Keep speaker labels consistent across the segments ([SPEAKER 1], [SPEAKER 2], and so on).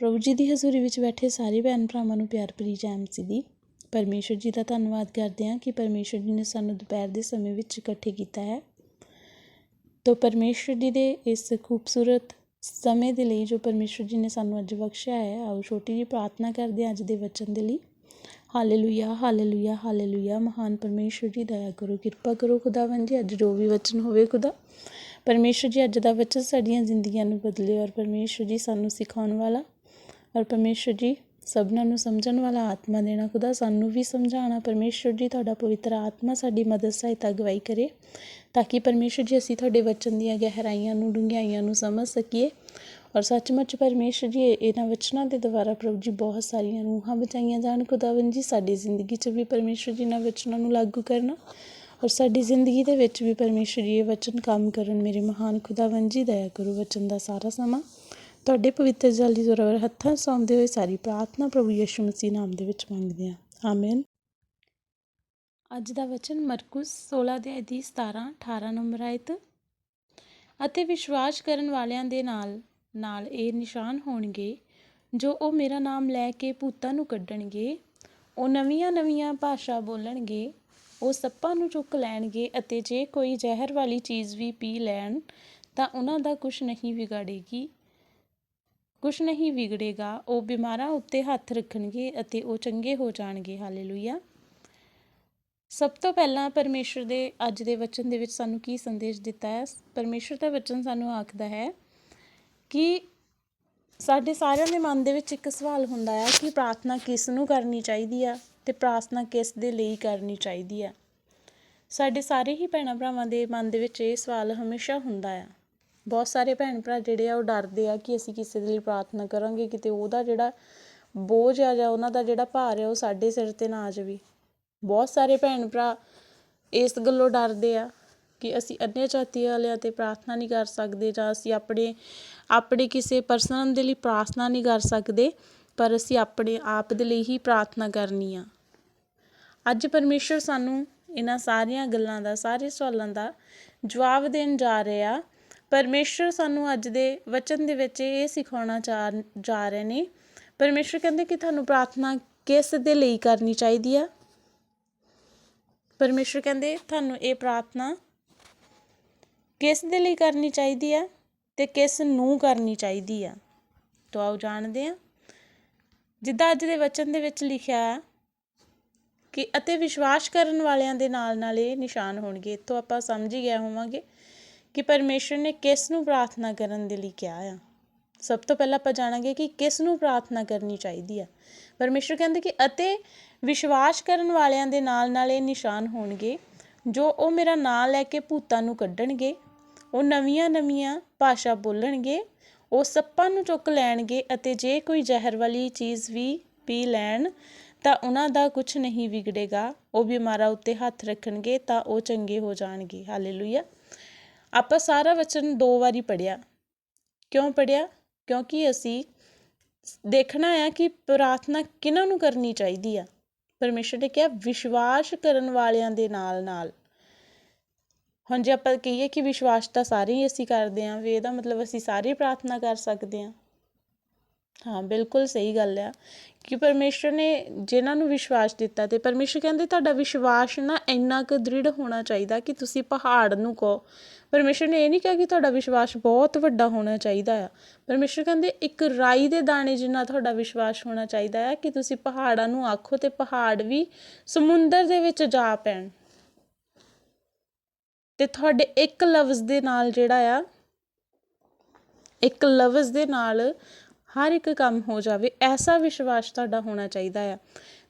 [SPEAKER 1] ਪ੍ਰਭੂ ਜੀ ਦੀ ਹਜ਼ੂਰੀ ਵਿੱਚ ਬੈਠੇ ਸਾਰੇ ਭੈਣ ਭਰਾਵਾਂ ਨੂੰ ਪਿਆਰ ਭਰੀ ਜੈ ਮਸੀਹ ਦੀ। ਪਰਮੇਸ਼ਰ ਜੀ ਦਾ ਧੰਨਵਾਦ ਕਰਦੇ ਹਾਂ ਕਿ ਪਰਮੇਸ਼ਰ ਜੀ ਨੇ ਸਾਨੂੰ ਦੁਪਹਿਰ ਦੇ ਸਮੇਂ ਵਿੱਚ ਇਕੱਠੇ ਕੀਤਾ ਹੈ। ਤੋ ਪਰਮੇਸ਼ਰ ਜੀ ਦੇ ਇਸ ਖੂਬਸੂਰਤ ਸਮੇਂ ਦੇ ਲਈ ਜੋ ਪਰਮੇਸ਼ਰ ਜੀ ਨੇ ਸਾਨੂੰ ਅੱਜ ਬਖਸ਼ਿਆ ਹੈ, ਆਓ ਛੋਟੀ ਜਿਹੀ ਪ੍ਰਾਰਥਨਾ ਕਰਦੇ ਹਾਂ ਅੱਜ ਦੇ ਵਚਨ ਦੇ ਲਈ। ਹਾਲੇਲੂਇਆ ਹਾਲੇਲੂਇਆ ਹਾਲੇਲੂਇਆ, ਮਹਾਨ ਪਰਮੇਸ਼ਰ ਜੀ, ਦਇਆ ਕਰੋ, ਕਿਰਪਾ ਕਰੋ, ਖੁਦਾਵੰਦ ਜੀ, ਅੱਜ ਜੋ ਵੀ ਵਚਨ ਹੋਵੇ ਖੁਦਾ। ਪਰਮੇਸ਼ਰ ਜੀ, ਅੱਜ ਦਾ ਵਚਨ ਸਾਡੀਆਂ ਜ਼ਿੰਦਗੀਆਂ ਨੂੰ ਬਦਲੇ ਔਰ ਪਰਮੇਸ਼ਰ ਜੀ ਸਾਨੂੰ ਸਿਖਾਉਣ ਵਾਲਾ ਔਰ ਪਰਮੇਸ਼ਰ ਜੀ, ਸਭਨਾਂ ਨੂੰ ਸਮਝਣ ਵਾਲਾ ਆਤਮਾ ਦੇਣਾ ਖੁਦਾ ਸਾਨੂੰ ਵੀ ਸਮਝਾਉਣਾ। ਪਰਮੇਸ਼ਰ ਜੀ, ਤੁਹਾਡਾ ਪਵਿੱਤਰ ਆਤਮਾ ਸਾਡੀ ਮਦਦ ਸਹਾਇਤਾ ਅਗਵਾਈ ਕਰੇ ਤਾਂ ਕਿ ਪਰਮੇਸ਼ਰ ਜੀ, ਅਸੀਂ ਤੁਹਾਡੇ ਵਚਨ ਦੀਆਂ ਗਹਿਰਾਈਆਂ ਨੂੰ ਡੂੰਘਾਈਆਂ ਨੂੰ ਸਮਝ ਸਕੀਏ। ਔਰ ਸੱਚਮੁੱਚ ਪਰਮੇਸ਼ਰ ਜੀ, ਇਹਨਾਂ ਵਚਨਾਂ ਦੇ ਦੁਆਰਾ ਪ੍ਰਭੂ ਜੀ, ਬਹੁਤ ਸਾਰੀਆਂ ਰੂਹਾਂ ਬਚਾਈਆਂ ਜਾਣ। ਖੁਦਾਵੰਦ ਜੀ, ਸਾਡੀ ਜ਼ਿੰਦਗੀ 'ਚ ਵੀ ਪਰਮੇਸ਼ਰ ਜੀ, ਇਹਨਾਂ ਵਚਨਾਂ ਨੂੰ ਲਾਗੂ ਕਰਨਾ। ਔਰ ਸਾਡੀ ਜ਼ਿੰਦਗੀ ਦੇ ਵਿੱਚ ਵੀ ਪਰਮੇਸ਼ਰ ਜੀ, ਇਹ ਵਚਨ ਕੰਮ ਕਰਨ। ਮੇਰੇ ਮਹਾਨ ਖੁਦਾਵੰਦ ਜੀ, ਦਇਆ ਕਰੋ। ਵਚਨ ਦਾ ਸਾਰਾ ਸਮਾਂ ਤੁਹਾਡੇ ਪਵਿੱਤਰ ਜਲ ਦੀ ਜ਼ੋਰਾਵਰ ਹੱਥਾਂ ਸੌਂਦੇ ਹੋਏ ਸਾਰੀ ਪ੍ਰਾਰਥਨਾ ਪ੍ਰਭੂ ਯਿਸੂ ਮਸੀਹ ਨਾਮ ਦੇ ਵਿੱਚ ਮੰਗਦੇ ਹਾਂ। ਆਮੇਨ। ਅੱਜ ਦਾ ਵਚਨ ਮਰਕੁਸ 16 ਅਧਿਆਇ ਦੀ 17 18 ਨੰਬਰ ਆਇਤ। ਅਤੇ ਵਿਸ਼ਵਾਸ ਕਰਨ ਵਾਲਿਆਂ ਦੇ ਨਾਲ ਨਾਲ ਇਹ ਨਿਸ਼ਾਨ ਹੋਣਗੇ, ਜੋ ਉਹ ਮੇਰਾ ਨਾਮ ਲੈ ਕੇ ਭੂਤਾਂ ਨੂੰ ਕੱਢਣਗੇ, ਉਹ ਨਵੀਆਂ ਨਵੀਆਂ ਭਾਸ਼ਾ ਬੋਲਣਗੇ, ਉਹ ਸੱਪਾਂ ਨੂੰ ਚੁੱਕ ਲੈਣਗੇ ਅਤੇ ਜੇ ਕੋਈ ਜ਼ਹਿਰ ਵਾਲੀ ਚੀਜ਼ ਵੀ ਪੀ ਲੈਣ, ਤਾਂ ਉਹਨਾਂ ਦਾ ਕੁਝ ਨਹੀਂ ਵਿਗਾੜੇਗੀ। ਕੁਝ ਨਹੀਂ ਵਿਗੜੇਗਾ, ਉਹ ਬਿਮਾਰਾਂ ਉੱਤੇ ਹੱਥ ਰੱਖਣਗੇ ਅਤੇ ਉਹ ਚੰਗੇ ਹੋ ਜਾਣਗੇ। ਹਾਲੇਲੂਇਆ। ਸਭ ਤੋਂ ਪਹਿਲਾਂ ਪਰਮੇਸ਼ਰ ਦੇ ਅੱਜ ਦੇ ਵਚਨ ਦੇ ਵਿੱਚ ਸਾਨੂੰ ਕੀ ਸੰਦੇਸ਼ ਦਿੱਤਾ ਹੈ? ਪਰਮੇਸ਼ਰ ਦਾ ਵਚਨ ਸਾਨੂੰ ਆਖਦਾ ਹੈ ਕਿ ਸਾਡੇ ਸਾਰਿਆਂ ਦੇ ਮਨ ਦੇ ਵਿੱਚ ਇੱਕ ਸਵਾਲ ਹੁੰਦਾ ਹੈ ਕਿ ਪ੍ਰਾਰਥਨਾ ਕਿਸ ਨੂੰ ਕਰਨੀ ਚਾਹੀਦੀ ਆ ਤੇ ਪ੍ਰਾਰਥਨਾ ਕਿਸ ਦੇ ਲਈ ਕਰਨੀ ਚਾਹੀਦੀ ਆ। ਸਾਡੇ ਸਾਰੇ ਹੀ ਭੈਣਾਂ ਭਰਾਵਾਂ ਦੇ ਮਨ ਦੇ ਵਿੱਚ ਇਹ ਸਵਾਲ ਹਮੇਸ਼ਾ ਹੁੰਦਾ ਆ। ਬਹੁਤ ਸਾਰੇ ਭੈਣ ਭਰਾ ਜਿਹੜੇ ਆ ਉਹ ਡਰਦੇ ਆ ਕਿ ਅਸੀਂ ਕਿਸੇ ਦੇ ਲਈ ਪ੍ਰਾਰਥਨਾ ਕਰਾਂਗੇ, ਕਿਤੇ ਉਹਦਾ ਜਿਹੜਾ ਬੋਝ ਆ ਜਾਂ ਉਹਨਾਂ ਦਾ ਜਿਹੜਾ ਭਾਰ ਆ ਉਹ ਸਾਡੇ ਸਿਰ ਤੇ ਨਾ ਆ ਜਾਵੇ। ਬਹੁਤ ਸਾਰੇ ਭੈਣ ਭਰਾ ਇਸ ਗੱਲੋਂ ਡਰਦੇ ਆ ਕਿ ਅਸੀਂ ਅੰਨੇ ਜਾਤੀ ਵਾਲਿਆਂ ਤੇ ਪ੍ਰਾਰਥਨਾ ਨਹੀਂ ਕਰ ਸਕਦੇ ਜਾਂ ਅਸੀਂ ਆਪਣੇ ਆਪਣੇ ਕਿਸੇ ਪਰਸਨ ਦੇ ਲਈ ਪ੍ਰਾਰਥਨਾ ਨਹੀਂ ਕਰ ਸਕਦੇ, ਪਰ ਅਸੀਂ ਆਪਣੇ ਆਪ ਦੇ ਲਈ ਹੀ ਪ੍ਰਾਰਥਨਾ ਕਰਨੀ ਆ। ਅੱਜ ਪਰਮੇਸ਼ਰ ਸਾਨੂੰ ਇਹਨਾਂ ਸਾਰੀਆਂ ਗੱਲਾਂ ਦਾ, ਸਾਰੇ ਸਵਾਲਾਂ ਦਾ ਜਵਾਬ ਦੇਣ ਜਾ ਰਿਹਾ ਪਰਮੇਸ਼ਰ ਸਾਨੂੰ ਅੱਜ ਦੇ ਵਚਨ ਦੇ ਵਿੱਚ ਇਹ ਸਿਖਾਉਣਾ ਚਾਹ ਜਾ ਰਹੇ ਨੇ। ਪਰਮੇਸ਼ਰ ਕਹਿੰਦੇ ਕਿ ਤੁਹਾਨੂੰ ਪ੍ਰਾਰਥਨਾ ਕਿਸ ਦੇ ਲਈ ਕਰਨੀ ਚਾਹੀਦੀ ਆ? ਪਰਮੇਸ਼ਰ ਕਹਿੰਦੇ, ਤੁਹਾਨੂੰ ਇਹ ਪ੍ਰਾਰਥਨਾ ਕਿਸ ਦੇ ਲਈ ਕਰਨੀ ਚਾਹੀਦੀ ਆ ਤੇ ਕਿਸ ਨੂੰ ਕਰਨੀ ਚਾਹੀਦੀ ਆ? ਤਾਂ ਆਓ ਜਾਣਦੇ ਆ। ਜਿੱਦਾਂ ਅੱਜ ਦੇ ਵਚਨ ਦੇ ਵਿੱਚ ਲਿਖਿਆ ਹੈ ਕਿ, ਅਤੇ ਵਿਸ਼ਵਾਸ ਕਰਨ ਵਾਲਿਆਂ ਦੇ ਨਾਲ ਨਾਲ ਇਹ ਨਿਸ਼ਾਨ ਹੋਣਗੇ। ਇੱਥੋਂ ਆਪਾਂ ਸਮਝ ਹੀ ਗਏ ਹੋਵਾਂਗੇ ਕਿ ਪਰਮੇਸ਼ਰ ਨੇ ਕਿਸ ਨੂੰ ਪ੍ਰਾਰਥਨਾ ਕਰਨ ਦੇ ਲਈ ਕਿਹਾ ਆ। ਸਭ ਤੋਂ ਪਹਿਲਾਂ ਆਪਾਂ ਜਾਣਾਂਗੇ ਕਿ ਕਿਸ ਨੂੰ ਪ੍ਰਾਰਥਨਾ ਕਰਨੀ ਚਾਹੀਦੀ ਆ। ਪਰਮੇਸ਼ਰ ਕਹਿੰਦੇ ਕਿ ਅਤੇ ਵਿਸ਼ਵਾਸ ਕਰਨ ਵਾਲਿਆਂ ਦੇ ਨਾਲ ਨਾਲ ਇਹ ਨਿਸ਼ਾਨ ਹੋਣਗੇ, ਜੋ ਉਹ ਮੇਰਾ ਨਾਂ ਲੈ ਕੇ ਭੂਤਾਂ ਨੂੰ ਕੱਢਣਗੇ, ਉਹ ਨਵੀਆਂ ਨਵੀਆਂ ਭਾਸ਼ਾ ਬੋਲਣਗੇ, ਉਹ ਸੱਪਾਂ ਨੂੰ ਚੁੱਕ ਲੈਣਗੇ ਅਤੇ ਜੇ ਕੋਈ ਜ਼ਹਿਰ ਵਾਲੀ ਚੀਜ਼ ਵੀ ਪੀ ਲੈਣ, ਤਾਂ ਉਹਨਾਂ ਦਾ ਕੁਝ ਨਹੀਂ ਵਿਗੜੇਗਾ। ਉਹ ਬਿਮਾਰਾਂ ਉੱਤੇ ਹੱਥ ਰੱਖਣਗੇ ਤਾਂ ਉਹ ਚੰਗੇ ਹੋ ਜਾਣਗੇ। ਹਾਲੇਲੂਇਆ। ਆਪਾਂ ਸਾਰਾ ਵਚਨ ਦੋ ਵਾਰੀ ਪੜਿਆ ਕਿਉਂ ਪੜਿਆ ਕਿਉਂਕਿ ਅਸੀਂ ਦੇਖਣਾ ਆ ਕਿ ਪ੍ਰਾਰਥਨਾ ਕਿਹਨਾਂ ਨੂੰ ਕਰਨੀ ਚਾਹੀਦੀ ਆ? ਪਰਮੇਸ਼ਰ ਨੇ ਕਿਹਾ, ਵਿਸ਼ਵਾਸ ਕਰਨ ਵਾਲਿਆਂ ਦੇ ਨਾਲ ਨਾਲ। ਹੁਣ ਜੇ ਆਪਾਂ ਕਹੀਏ ਕਿ ਵਿਸ਼ਵਾਸ ਤਾਂ ਸਾਰੇ ਹੀ ਅਸੀਂ ਕਰਦੇ ਆਂ, ਵੀ ਇਹਦਾ ਮਤਲਬ ਅਸੀਂ ਸਾਰੇ ਪ੍ਰਾਰਥਨਾ ਕਰ ਸਕਦੇ ਆਂ। ਹਾਂ, ਬਿਲਕੁਲ ਸਹੀ ਗੱਲ ਆ ਕਿ ਪਰਮੇਸ਼ਰ ਨੇ ਜਿਨ੍ਹਾਂ ਨੂੰ ਵਿਸ਼ਵਾਸ ਦਿੱਤਾ ਤੇ ਪਰਮੇਸ਼ਰ ਕਹਿੰਦੇ, ਤੁਹਾਡਾ ਵਿਸ਼ਵਾਸ ਨਾ ਇੰਨਾ ਕੁ ਦ੍ਰਿੜ ਹੋਣਾ ਚਾਹੀਦਾ ਕਿ ਤੁਸੀਂ ਪਹਾੜ ਨੂੰ ਕਹੋ। ਪਰਮੇਸ਼ਰ ਨੇ ਇਹ ਨਹੀਂ ਕਿਹਾ ਕਿ ਤੁਹਾਡਾ ਵਿਸ਼ਵਾਸ ਬਹੁਤ ਵੱਡਾ ਹੋਣਾ ਚਾਹੀਦਾ ਆ। ਪਰਮੇਸ਼ਰ ਕਹਿੰਦੇ, ਇੱਕ ਰਾਈ ਦੇ ਦਾਣੇ ਜਿੰਨਾ ਤੁਹਾਡਾ ਵਿਸ਼ਵਾਸ ਹੋਣਾ ਚਾਹੀਦਾ ਆ ਕਿ ਤੁਸੀਂ ਪਹਾੜਾਂ ਨੂੰ ਆਖੋ ਤੇ ਪਹਾੜ ਵੀ ਸਮੁੰਦਰ ਦੇ ਵਿੱਚ ਜਾ ਪੈਣ। ਤੇ ਤੁਹਾਡੇ ਇੱਕ ਲਫ਼ਜ਼ ਦੇ ਨਾਲ ਜਿਹੜਾ ਆ, ਇੱਕ ਲਫ਼ਜ਼ ਦੇ ਨਾਲ ਹਰ ਇੱਕ ਕੰਮ ਹੋ ਜਾਵੇ, ਐਸਾ ਵਿਸ਼ਵਾਸ ਤੁਹਾਡਾ ਹੋਣਾ ਚਾਹੀਦਾ ਆ।